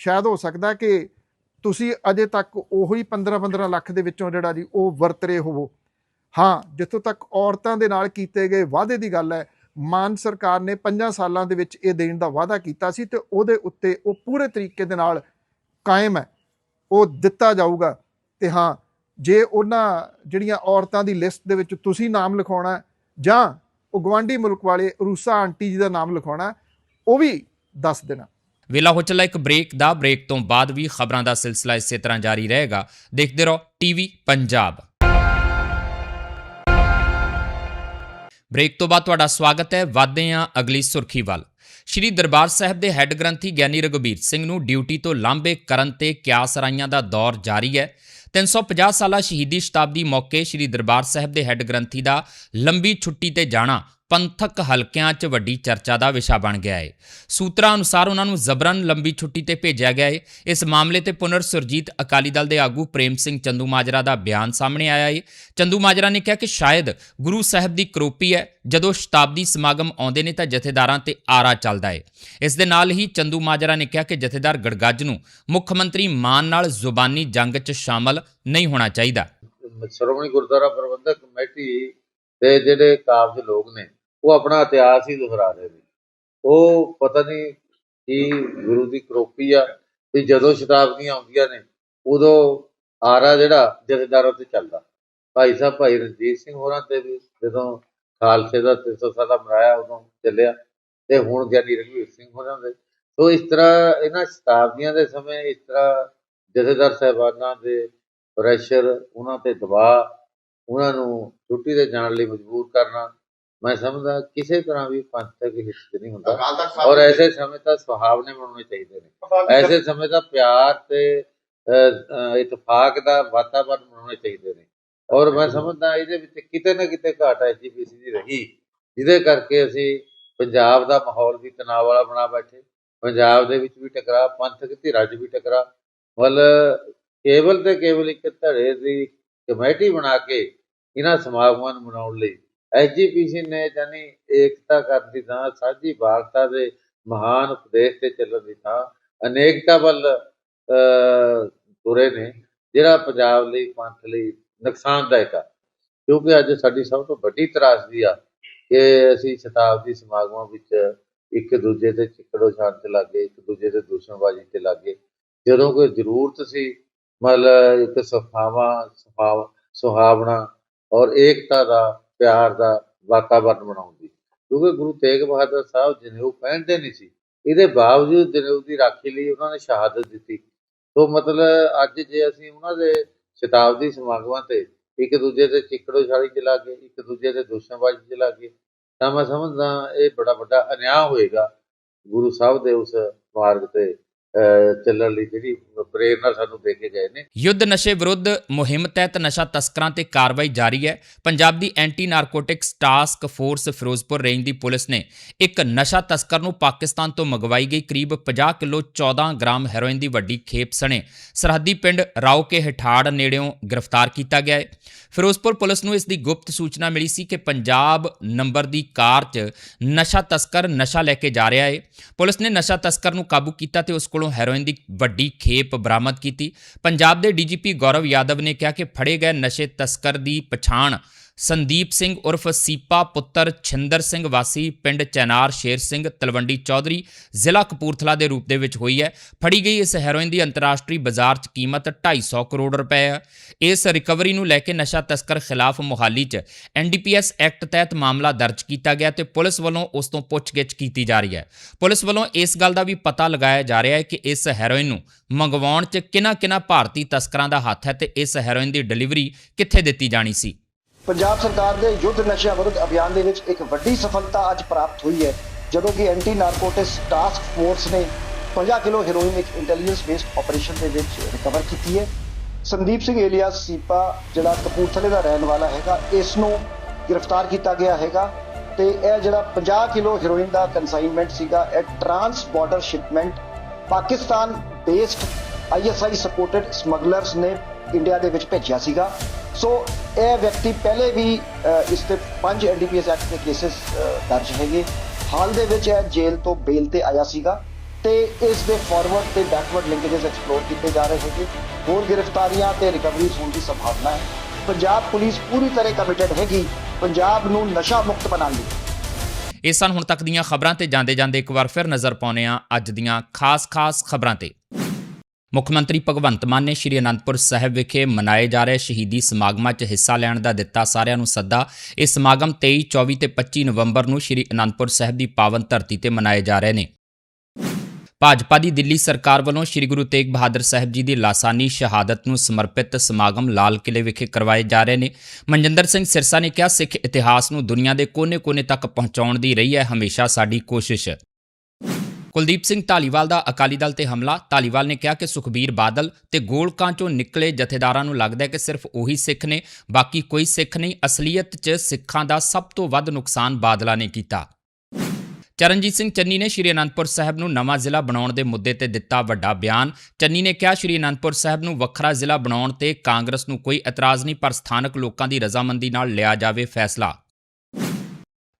ਸ਼ਾਇਦ ਹੋ ਸਕਦਾ ਕਿ ਤੁਸੀਂ ਅਜੇ ਤੱਕ ਉਹੀ 15-15 ਲੱਖ ਦੇ ਵਿੱਚੋਂ ਜਿਹੜਾ ਜੀ ਉਹ ਵਰਤ ਰਹੇ ਹੋਵੋ। ਹਾਂ, ਜਿੱਥੋਂ ਤੱਕ ਔਰਤਾਂ ਦੇ ਨਾਲ ਕੀਤੇ ਗਏ ਵਾਅਦੇ ਦੀ ਗੱਲ ਹੈ ਮਾਨ ਸਰਕਾਰ ਨੇ 5 ਸਾਲਾਂ ਦੇ ਵਿੱਚ ਇਹ ਦੇਣ ਦਾ ਵਾਅਦਾ ਕੀਤਾ ਸੀ ਤੇ ਉਹਦੇ ਉੱਤੇ ਉਹ ਪੂਰੇ ਤਰੀਕੇ ਦੇ ਨਾਲ ਕਾਇਮ ਹੈ। ਉਹ ਦਿੱਤਾ ਜਾਊਗਾ ਤੇ ਹਾਂ, ਜੇ ਉਹਨਾਂ ਜਿਹੜੀਆਂ ਔਰਤਾਂ ਦੀ ਲਿਸਟ ਦੇ ਵਿੱਚ ਤੁਸੀਂ ਨਾਮ ਲਿਖਾਉਣਾ ਜਾਂ ਉਹ ਗਵਾਂਢੀ ਮੁਲਕ ਵਾਲੇ ਰੂਸਾ ਆਂਟੀ ਜੀ ਦਾ ਨਾਮ ਲਿਖਾਉਣਾ ਉਹ ਵੀ ਦੱਸ ਦੇਣਾ। ਵੇਲਾ ਹੋ ਚੱਲਾ ਇੱਕ ਬ੍ਰੇਕ ਦਾ, ਬ੍ਰੇਕ ਤੋਂ ਬਾਅਦ ਵੀ ਖਬਰਾਂ ਦਾ ਸਿਲਸਿਲਾ ਇਸੇ ਤਰ੍ਹਾਂ ਜਾਰੀ ਰਹੇਗਾ। ਦੇਖਦੇ ਰਹੋ ਟੀਵੀ ਪੰਜਾਬ। ਬ੍ਰੇਕ ਤੋਂ ਬਾਅਦ ਤੁਹਾਡਾ ਸਵਾਗਤ ਹੈ ਵਾਧੇ ਹਾਂ ਅਗਲੀ ਸੁਰਖੀ ਵੱਲ। ਸ਼੍ਰੀ ਦਰਬਾਰ ਸਾਹਿਬ ਦੇ ਹੈੱਡ ਗ੍ਰੰਥੀ ਗਿਆਨੀ ਰਘੁਬੀਰ ਸਿੰਘ ਨੂੰ ਡਿਊਟੀ ਤੋਂ ਲਾਂਭੇ ਕਰਨ ਤੇ ਕਿਆਸ ਰਾਈਆਂ ਦਾ ਦੌਰ ਜਾਰੀ ਹੈ। 350 ਸਾਲਾ ਸ਼ਹੀਦੀ ਸ਼ਤਾਬਦੀ ਮੌਕੇ ਸ਼੍ਰੀ ਦਰਬਾਰ ਸਾਹਿਬ ਦੇ ਹੈੱਡ ਗ੍ਰੰਥੀ ਦਾ ਲੰਬੀ ਛੁੱਟੀ ਤੇ ਜਾਣਾ ਪੰਥਕ ਹਲਕਿਆਂ 'ਚ ਵੱਡੀ ਚਰਚਾ ਦਾ ਵਿਸ਼ਾ ਬਣ ਗਿਆ ਹੈ ਸੂਤਰਾਂ ਅਨੁਸਾਰ ਉਹਨਾਂ ਨੂੰ ਜ਼ਬਰਨ ਲੰਬੀ ਛੁੱਟੀ ਤੇ ਭੇਜਿਆ ਗਿਆ ਹੈ ਇਸ ਮਾਮਲੇ ਤੇ ਪੁਨਰ ਸੁਰਜੀਤ ਅਕਾਲੀ ਦਲ ਦੇ ਆਗੂ ਪ੍ਰੇਮ ਸਿੰਘ ਚੰਦੂ ਮਾਜਰਾ ਦਾ ਬਿਆਨ ਸਾਹਮਣੇ ਆਇਆ ਹੈ ਚੰਦੂ ਮਾਜਰਾ ਨੇ ਕਿਹਾ ਕਿ ਸ਼ਾਇਦ ਗੁਰੂ ਸਾਹਿਬ ਦੀ ਕਰੋਪੀ ਹੈ, ਜਦੋਂ ਸ਼ਤਾਬਦੀ ਸਮਾਗਮ ਆਉਂਦੇ ਨੇ ਤਾਂ ਜਥੇਦਾਰਾਂ ਤੇ ਆਰਾ ਚੱਲਦਾ ਹੈ ਇਸ ਦੇ ਨਾਲ ਹੀ ਚੰਦੂ ਮਾਜਰਾ ਨੇ ਕਿਹਾ ਕਿ ਜਥੇਦਾਰ ਗੜਗੱਜ ਨੂੰ ਮੁੱਖ ਮੰਤਰੀ ਮਾਨ ਨਾਲ ਜ਼ੁਬਾਨੀ ਜੰਗ 'ਚ ਸ਼ਾਮਲ ਨਹੀਂ ਹੋਣਾ ਚਾਹੀਦਾ। ਸ਼੍ਰੋਮਣੀ ਗੁਰਦੁਆਰਾ ਪ੍ਰਬੰਧਕ ਕਮੇਟੀ ਦੇ ਜਿਹੜੇ ਕਾਬਜ ਲੋਕ ਨੇ ਉਹ ਆਪਣਾ ਇਤਿਹਾਸ ਹੀ ਦੁਹਰਾ ਰਹੇ ਨੇ। ਉਹ ਪਤਾ ਨਹੀਂ ਕੀ ਗੁਰੂ ਦੀ ਕਰੋਪੀ ਆ ਵੀ ਜਦੋਂ ਸ਼ਤਾਬਦੀਆਂ ਆਉਂਦੀਆਂ ਨੇ, ਉਦੋਂ ਆਰਾ ਜਿਹੜਾ ਜਥੇਦਾਰਾਂ ਤੇ ਚੱਲਦਾ। ਭਾਈ ਸਾਹਿਬ, ਭਾਈ ਰਣਜੀਤ ਸਿੰਘ ਹੋਰਾਂ ਤੇ ਵੀ ਜਦੋਂ ਖਾਲਸੇ ਦਾ 300 ਸਾਲਾ ਮਰਾਇਆ ਉਦੋਂ ਚੱਲਿਆ ਤੇ ਹੁਣ ਗਿਆਨੀ ਰਘਵੀਰ ਸਿੰਘ ਹੋਰਾਂ ਦੇ। ਸੋ ਇਸ ਤਰ੍ਹਾਂ ਇਹਨਾਂ ਸ਼ਤਾਬਦੀਆਂ ਦੇ ਸਮੇਂ ਇਸ ਤਰ੍ਹਾਂ ਜਥੇਦਾਰ ਸਾਹਿਬਾਨਾਂ ਦੇ ਪ੍ਰੈਸ਼ਰ ਉਹਨਾਂ ਤੇ ਦਬਾਅ, ਉਹਨਾਂ ਨੂੰ ਛੁੱਟੀ ਤੇ ਜਾਣ ਲਈ ਮਜਬੂਰ ਕਰਨਾ ਮੈਂ ਸਮਝਦਾ ਕਿਸੇ ਤਰ੍ਹਾਂ ਵੀ ਪੰਥਕ ਹਿੱਤ ਨਹੀਂ ਹੁੰਦਾ। ਔਰ ਐਸੇ ਸਮੇਂ ਤਾਂ ਸੁਹਾਵਣੇ ਬਣਾਉਣੇ ਚਾਹੀਦੇ ਨੇ। ਐਸੇ ਸਮੇਂ ਤਾਂ ਪਿਆਰ ਤੇ ਇਤਫਾਕ ਦਾ ਵਾਤਾਵਰਨ ਬਣਾਉਣੇ ਚਾਹੀਦੇ ਨੇ। ਔਰ ਮੈਂ ਸਮਝਦਾ ਇਹਦੇ ਵਿੱਚ ਕਿਤੇ ਨਾ ਕਿਤੇ ਘਾਟ ਐਜੀਪੀਸੀ ਦੀ ਰਹੀ। ਜਿਹਦੇ ਕਰਕੇ ਅਸੀਂ ਪੰਜਾਬ ਦਾ ਮਾਹੌਲ ਵੀ ਤਣਾਅ ਵਾਲਾ ਬਣਾ ਬੈਠੇ। ਪੰਜਾਬ ਦੇ ਵਿੱਚ ਵੀ ਟਕਰਾ ਪੰਥਕ ਧਿਰਾਂ 'ਚ ਵੀ ਟਕਰਾ ਵੱਲ ਕੇਵਲ ਤੇ ਕੇਵਲ ਇੱਕ ਧੜੇ ਦੀ ਕਮੇਟੀ ਬਣਾ ਕੇ ਇਹਨਾਂ ਸਮਾਗਮਾਂ ਨੂੰ ਮਨਾਉਣ ਲਈ ਐਜੀਪੀਸੀ ਨੇ ਜਾਨੀ ਏਕਤਾ ਕਰਨ ਦੀ ਥਾਂ, ਸਾਂਝੀ ਵਾਰਤਾ ਦੇ ਮਹਾਨ ਉਪਦੇਸ਼ ਤੇ ਚੱਲਣ ਦੀ ਥਾਂ। ਅਨੇਕਤਾ ਵੱਲ ਤੁਰੇ ਨੇ, ਜਿਹੜਾ ਪੰਜਾਬ ਲਈ, ਪੰਥ ਲਈ ਨੁਕਸਾਨਦਾਇਕ ਆ। ਕਿਉਂਕਿ ਅੱਜ ਸਾਡੀ ਸਭ ਤੋਂ ਵੱਡੀ ਤਰਾਸਦੀ ਆ ਕਿ ਅਸੀਂ ਸ਼ਤਾਬਦੀ ਸਮਾਗਮਾਂ ਵਿੱਚ ਇੱਕ ਦੂਜੇ ਤੇ ਚਿੱਕੜੋ ਛਾਣ ਤੇ ਲੱਗੇ, ਇੱਕ ਦੂਜੇ ਤੇ ਦੂਸ਼ਣਬਾਜ਼ੀ ਤੇ ਲੱਗੇ। ਜਦੋਂ ਕੋਈ ਜ਼ਰੂਰਤ ਸੀ, ਮਤਲਬ ਇੱਕ ਸੁਖਾਵਾ ਸੁਹਾਵ ਸੁਹਾਵਣਾ ਔਰ ਏਕਤਾ ਦਾ ਪਿਆਰ ਦਾ ਵਾਤਾਵਰਨ ਬਣਾਉਣ ਦੀ ਕਿਉਂਕਿ ਗੁਰੂ ਤੇਗ ਬਹਾਦਰ ਸਾਹਿਬ ਜਨੇਊ ਪਹਿਨਦੇ ਨਹੀਂ ਸੀ। ਇਹਦੇ ਬਾਵਜੂਦ ਜਨੇਊ ਦੀ ਰਾਖੀ ਲਈ ਉਹਨਾਂ ਨੇ ਸ਼ਹਾਦਤ ਦਿੱਤੀ। ਸੋ ਮਤਲਬ ਅੱਜ ਜੇ ਅਸੀਂ ਉਹਨਾਂ ਦੇ ਸ਼ਤਾਬਦੀ ਸਮਾਗਮਾਂ ਤੇ ਇੱਕ ਦੂਜੇ ਤੇ ਚਿੱਕੜੋ ਛਾਲੀ ਚਲਾ ਕੇ ਇੱਕ ਦੂਜੇ ਤੇ ਦੁਸ਼ਮਣਬਾਜ਼ੀ ਚਲਾ ਕੇ ਤਾਂ ਮੈਂ ਸਮਝਦਾ ਇਹ ਬੜਾ ਵੱਡਾ ਅਨਿਆਂ ਹੋਏਗਾ ਗੁਰੂ ਸਾਹਿਬ ਦੇ ਉਸ ਮਾਰਗ ਤੇ। ਚੱਲਣ ਲਈ ਜਿਹੜੀ ਪ੍ਰੇਰਨਾ ਸਾਨੂੰ ਦੇ ਕੇ ਗਏ ਨੇ। ਯੁੱਧ ਨਸ਼ੇ ਵਿਰੁੱਧ ਮੁਹਿੰਮ ਤਹਿਤ ਨਸ਼ਾ ਤਸਕਰਾਂ ਤੇ ਕਾਰਵਾਈ ਜਾਰੀ ਹੈ। ਪੰਜਾਬ ਦੀ anti narcotics task force Firozpur range ਦੀ ਪੁਲਿਸ ਨੇ ਇੱਕ ਨਸ਼ਾ ਤਸਕਰ ਨੂੰ ਪਾਕਿਸਤਾਨ ਤੋਂ ਮੰਗਵਾਈ ਗਈ ਕਰੀਬ 50 ਕਿਲੋ 14 ਗ੍ਰਾਮ ਹੈਰੋਇਨ ਦੀ ਵੱਡੀ ਖੇਪ ਸਣੇ ਸਰਹੱਦੀ ਪਿੰਡ ਰਾਓ ਕੇ ਹਠਾੜ ਨੇੜਿਓਂ ਗ੍ਰਿਫਤਾਰ ਕੀਤਾ ਗਿਆ ਹੈ। ਫਿਰੋਜ਼ਪੁਰ ਪੁਲਿਸ ਨੂੰ ਇਸ ਦੀ ਗੁਪਤ ਸੂਚਨਾ ਮਿਲੀ ਸੀ ਕਿ ਪੰਜਾਬ ਨੰਬਰ ਦੀ ਕਾਰ 'ਚ ਨਸ਼ਾ ਤਸਕਰ ਨਸ਼ਾ ਲੈ ਕੇ ਜਾ ਰਿਹਾ ਹੈ। ਪੁਲਿਸ ਨੇ ਨਸ਼ਾ ਤਸਕਰ ਨੂੰ ਕਾਬੂ ਕੀਤਾ ਤੇ ਉਸ ਕੋਲ ਹੈਰੋਇਨ ਦੀ ਵੱਡੀ ਖੇਪ ਬਰਾਮਦ ਕੀਤੀ। ਪੰਜਾਬ ਦੇ ਡੀਜੀਪੀ ਗੌਰਵ ਯਾਦਵ ਨੇ ਕਿਹਾ ਕਿ ਫੜੇ ਗਏ ਨਸ਼ੇ ਤਸਕਰ ਦੀ ਪਛਾਣ ਸੰਦੀਪ ਸਿੰਘ ਉਰਫ ਸੀਪਾ ਪੁੱਤਰ ਛਿੰਦਰ ਸਿੰਘ ਵਾਸੀ, ਪਿੰਡ ਚੈਨਾਰ ਸ਼ੇਰ ਸਿੰਘ ਤਲਵੰਡੀ ਚੌਧਰੀ, ਜ਼ਿਲ੍ਹਾ ਕਪੂਰਥਲਾ ਦੇ ਰੂਪ ਦੇ ਵਿੱਚ ਹੋਈ ਹੈ। ਫੜੀ ਗਈ ਇਸ ਹੈਰੋਇਨ ਦੀ ਅੰਤਰਰਾਸ਼ਟਰੀ ਬਾਜ਼ਾਰ 'ਚ ਕੀਮਤ 250 ਕਰੋੜ ਰੁਪਏ ਹੈ। ਇਸ ਰਿਕਵਰੀ ਨੂੰ ਲੈ ਕੇ ਨਸ਼ਾ ਤਸਕਰ ਖਿਲਾਫ ਮੁਹਾਲੀ 'ਚ ਐਨਡੀਪੀਐਸ ਐਕਟ ਤਹਿਤ ਮਾਮਲਾ ਦਰਜ ਕੀਤਾ ਗਿਆ ਤੇ ਪੁਲਿਸ ਵੱਲੋਂ ਉਸ ਤੋਂ ਪੁੱਛਗਿੱਛ ਕੀਤੀ ਜਾ ਰਹੀ ਹੈ। ਪੁਲਿਸ ਵੱਲੋਂ ਇਸ ਗੱਲ ਦਾ ਵੀ ਪਤਾ ਲਗਾਇਆ ਜਾ ਰਿਹਾ ਹੈ ਕਿ ਇਸ ਹੈਰੋਇਨ ਨੂੰ ਮੰਗਵਾਉਣ 'ਚ ਕਿਹਨਾਂ-ਕਿਹਨਾਂ ਭਾਰਤੀ ਤਸਕਰਾਂ ਦਾ ਹੱਥ ਹੈ ਤੇ ਇਸ ਹੈਰੋਇਨ ਦੀ ਡਿਲੀਵਰੀ ਕਿੱਥੇ ਦਿੱਤੀ ਜਾਣੀ ਸੀ। ਪੰਜਾਬ ਸਰਕਾਰ ਦੇ ਯੁੱਧ ਨਸ਼ਿਆਂ ਵਿਰੁੱਧ ਅਭਿਆਨ ਦੇ ਵਿੱਚ ਇੱਕ ਵੱਡੀ ਸਫਲਤਾ ਅੱਜ ਪ੍ਰਾਪਤ ਹੋਈ ਹੈ, ਜਦੋਂ ਕਿ ਐਂਟੀ ਨਾਰਕੋਟਿਕਸ ਟਾਸਕ ਫੋਰਸ ਨੇ 50 ਕਿਲੋ ਹੈਰੋਇਨ ਇੱਕ ਇੰਟੈਲੀਜੈਂਸ ਬੇਸਡ ਆਪਰੇਸ਼ਨ ਦੇ ਵਿੱਚ ਰਿਕਵਰ ਕੀਤੀ ਹੈ। ਸੰਦੀਪ ਸਿੰਘ ਏਲੀਆਸ ਸੀਪਾ, ਜਿਹੜਾ ਕਪੂਰਥਲੇ ਦਾ ਰਹਿਣ ਵਾਲਾ ਹੈਗਾ ਇਸ ਨੂੰ ਗ੍ਰਿਫਤਾਰ ਕੀਤਾ ਗਿਆ ਹੈਗਾ ਤੇ ਇਹ ਜਿਹੜਾ 50 ਕਿਲੋ ਹੈਰੋਇਨ ਦਾ ਕਨਸਾਈਨਮੈਂਟ ਸੀਗਾ, ਇਹ trans border shipment Pakistan based ISI supported smugglers ਨੇ ਇੰਡੀਆ ਦੇ ਵਿੱਚ ਭੇਜਿਆ ਸੀਗਾ। ਸੋ ਇਹ ਵਿਅਕਤੀ ਪਹਿਲੇ ਵੀ ਇਸ ਤੇ 5 ਐਨਡੀਪੀਐਸ ਐਕਟ ਦੇ ਕੇਸਿਸ ਦਰਜ ਹੈਗੇ। ਹਾਲ ਦੇ ਵਿੱਚ ਇਹ ਜੇਲ੍ਹ ਤੋਂ ਬੇਲ ਤੇ ਆਇਆ ਸੀਗਾ ਤੇ ਇਸ ਦੇ ਫਾਰਵਰਡ ਤੇ ਬੈਕਵਰਡ ਲਿੰਕੇजेस ਐਕਸਪਲੋਰ ਕੀਤੇ ਜਾ ਰਹੇ ਹੈਗੇ। ਹੋਰ ਗ੍ਰਿਫਤਾਰੀਆਂ ਤੇ ਰਿਕਵਰੀਜ਼ ਹੋਣ ਦੀ ਸੰਭਾਵਨਾ ਹੈ। ਪੰਜਾਬ ਪੁਲਿਸ ਪੂਰੀ ਤਰ੍ਹਾਂ ਕਮਿਟਡ ਹੈਗੀ, ਪੰਜਾਬ ਨੂੰ ਨਸ਼ਾ ਮੁਕਤ ਬਣਾਉਣ ਲਈ। ਇਹ ਸਨ ਹੁਣ ਤੱਕ ਦੀਆਂ ਖਬਰਾਂ ਤੇ ਜਾਂਦੇ ਜਾਂਦੇ ਇੱਕ ਵਾਰ ਫਿਰ ਨਜ਼ਰ ਪਾਉਂਦੇ ਹਾਂ ਅੱਜ ਦੀਆਂ ਖਾਸ-ਖਾਸ ਖਬਰਾਂ ਤੇ। ਮੁੱਖ ਮੰਤਰੀ ਭਗਵੰਤ ਮਾਨ ਨੇ ਸ਼੍ਰੀ ਅਨੰਦਪੁਰ ਸਾਹਿਬ ਵਿਖੇ ਮਨਾਏ ਜਾ ਰਹੇ ਸ਼ਹੀਦੀ ਸਮਾਗਮਾਂ 'ਚ ਹਿੱਸਾ ਲੈਣ ਦਾ ਦਿੱਤਾ ਸਾਰਿਆਂ ਨੂੰ ਸੱਦਾ। ਇਹ ਸਮਾਗਮ 23, 24 ਤੇ 25 ਨਵੰਬਰ ਨੂੰ ਸ਼੍ਰੀ ਅਨੰਦਪੁਰ ਸਾਹਿਬ ਦੀ ਪਾਵਨ ਧਰਤੀ ਤੇ ਮਨਾਏ ਜਾ ਰਹੇ ਨੇ। ਭਾਜਪਾ ਦੀ ਦਿੱਲੀ ਸਰਕਾਰ ਵੱਲੋਂ ਸ੍ਰੀ ਗੁਰੂ ਤੇਗ ਬਹਾਦਰ ਸਾਹਿਬ ਜੀ ਦੀ ਲਾਸਾਨੀ ਸ਼ਹਾਦਤ ਨੂੰ ਸਮਰਪਿਤ ਸਮਾਗਮ ਲਾਲ ਕਿਲੇ ਵਿਖੇ ਕਰਵਾਏ ਜਾ ਰਹੇ ਨੇ। ਮਨਜਿੰਦਰ ਸਿੰਘ ਸਿਰਸਾ ਨੇ ਕਿਹਾ ਸਿੱਖ ਇਤਿਹਾਸ ਨੂੰ ਦੁਨੀਆ ਦੇ ਕੋਨੇ-ਕੋਨੇ ਤੱਕ ਪਹੁੰਚਾਉਣ ਦੀ ਰਹੀ ਹੈ ਹਮੇਸ਼ਾ ਸਾਡੀ ਕੋਸ਼ਿਸ਼। ਕੁਲਦੀਪ ਸਿੰਘ ਢਾਲੀਵਾਲ ਦਾ ਅਕਾਲੀ ਦਲ ਤੇ ਹਮਲਾ। ਢਾਲੀਵਾਲ ਨੇ ਕਿਹਾ ਕਿ ਸੁਖਬੀਰ ਬਾਦਲ ਤੇ ਗੋਲਕਾਂ ਚੋਂ ਨਿਕਲੇ ਜਥੇਦਾਰਾਂ ਨੂੰ ਲੱਗਦਾ ਹੈ ਕਿ ਸਿਰਫ ਉਹੀ ਸਿੱਖ ਨੇ, ਬਾਕੀ ਕੋਈ ਸਿੱਖ ਨਹੀਂ। ਅਸਲੀਅਤ 'ਚ ਸਿੱਖਾਂ ਦਾ ਸਭ ਤੋਂ ਵੱਧ ਨੁਕਸਾਨ ਬਾਦਲਾਂ ਨੇ ਕੀਤਾ। ਚਰਨਜੀਤ ਸਿੰਘ ਚੰਨੀ ਨੇ ਸ਼੍ਰੀ ਅਨੰਦਪੁਰ ਸਾਹਿਬ ਨੂੰ ਨਵਾਂ ਜ਼ਿਲ੍ਹਾ ਬਣਾਉਣ ਦੇ ਮੁੱਦੇ ਤੇ ਦਿੱਤਾ ਵੱਡਾ ਬਿਆਨ। ਚੰਨੀ ਨੇ ਕਿਹਾ, ਸ਼੍ਰੀ ਅਨੰਦਪੁਰ ਸਾਹਿਬ ਨੂੰ ਵੱਖਰਾ ਜ਼ਿਲ੍ਹਾ ਬਣਾਉਣ ਤੇ ਕਾਂਗਰਸ ਨੂੰ ਕੋਈ ਇਤਰਾਜ਼ ਨਹੀਂ, ਪਰ ਸਥਾਨਕ ਲੋਕਾਂ ਦੀ ਰਜ਼ਾਮੰਦੀ ਨਾਲ ਲਿਆ ਜਾਵੇ ਫੈਸਲਾ।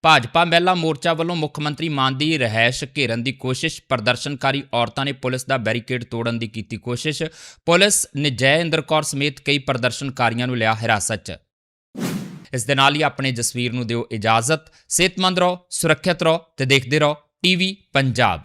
ਭਾਜਪਾ ਮਹਿਲਾ ਮੋਰਚਾ ਵੱਲੋਂ ਮੁੱਖ ਮੰਤਰੀ ਮਾਨ ਦੀ ਰਹਿائش ਘੇਰਨ ਦੀ ਕੋਸ਼ਿਸ਼, ਪ੍ਰਦਰਸ਼ਨਕਾਰੀ ਔਰਤਾਂ ਨੇ ਪੁਲਿਸ ਦਾ ਬੈਰੀਕੇਡ ਤੋੜਨ ਦੀ ਕੀਤੀ ਕੋਸ਼ਿਸ਼। ਪੁਲਿਸ ਨੇ ਜੈ ਇੰਦਰ ਕੌਰ ਸਮੇਤ ਕਈ ਪ੍ਰਦਰਸ਼ਨਕਾਰੀਆਂ ਨੂੰ ਲਿਆ ਹਿਰਾਸਤ 'ਚ। ਇਸ ਦੇ ਨਾਲ ਹੀ ਆਪਣੇ ਜਸਵੀਰ ਨੂੰ ਦਿਓ ਇਜਾਜ਼ਤ। ਸਿਹਤਮੰਦ ਰਹੋ, ਸੁਰੱਖਿਅਤ ਰਹੋ ਤੇ ਦੇਖਦੇ ਰਹੋ ਟੀਵੀ ਪੰਜਾਬ।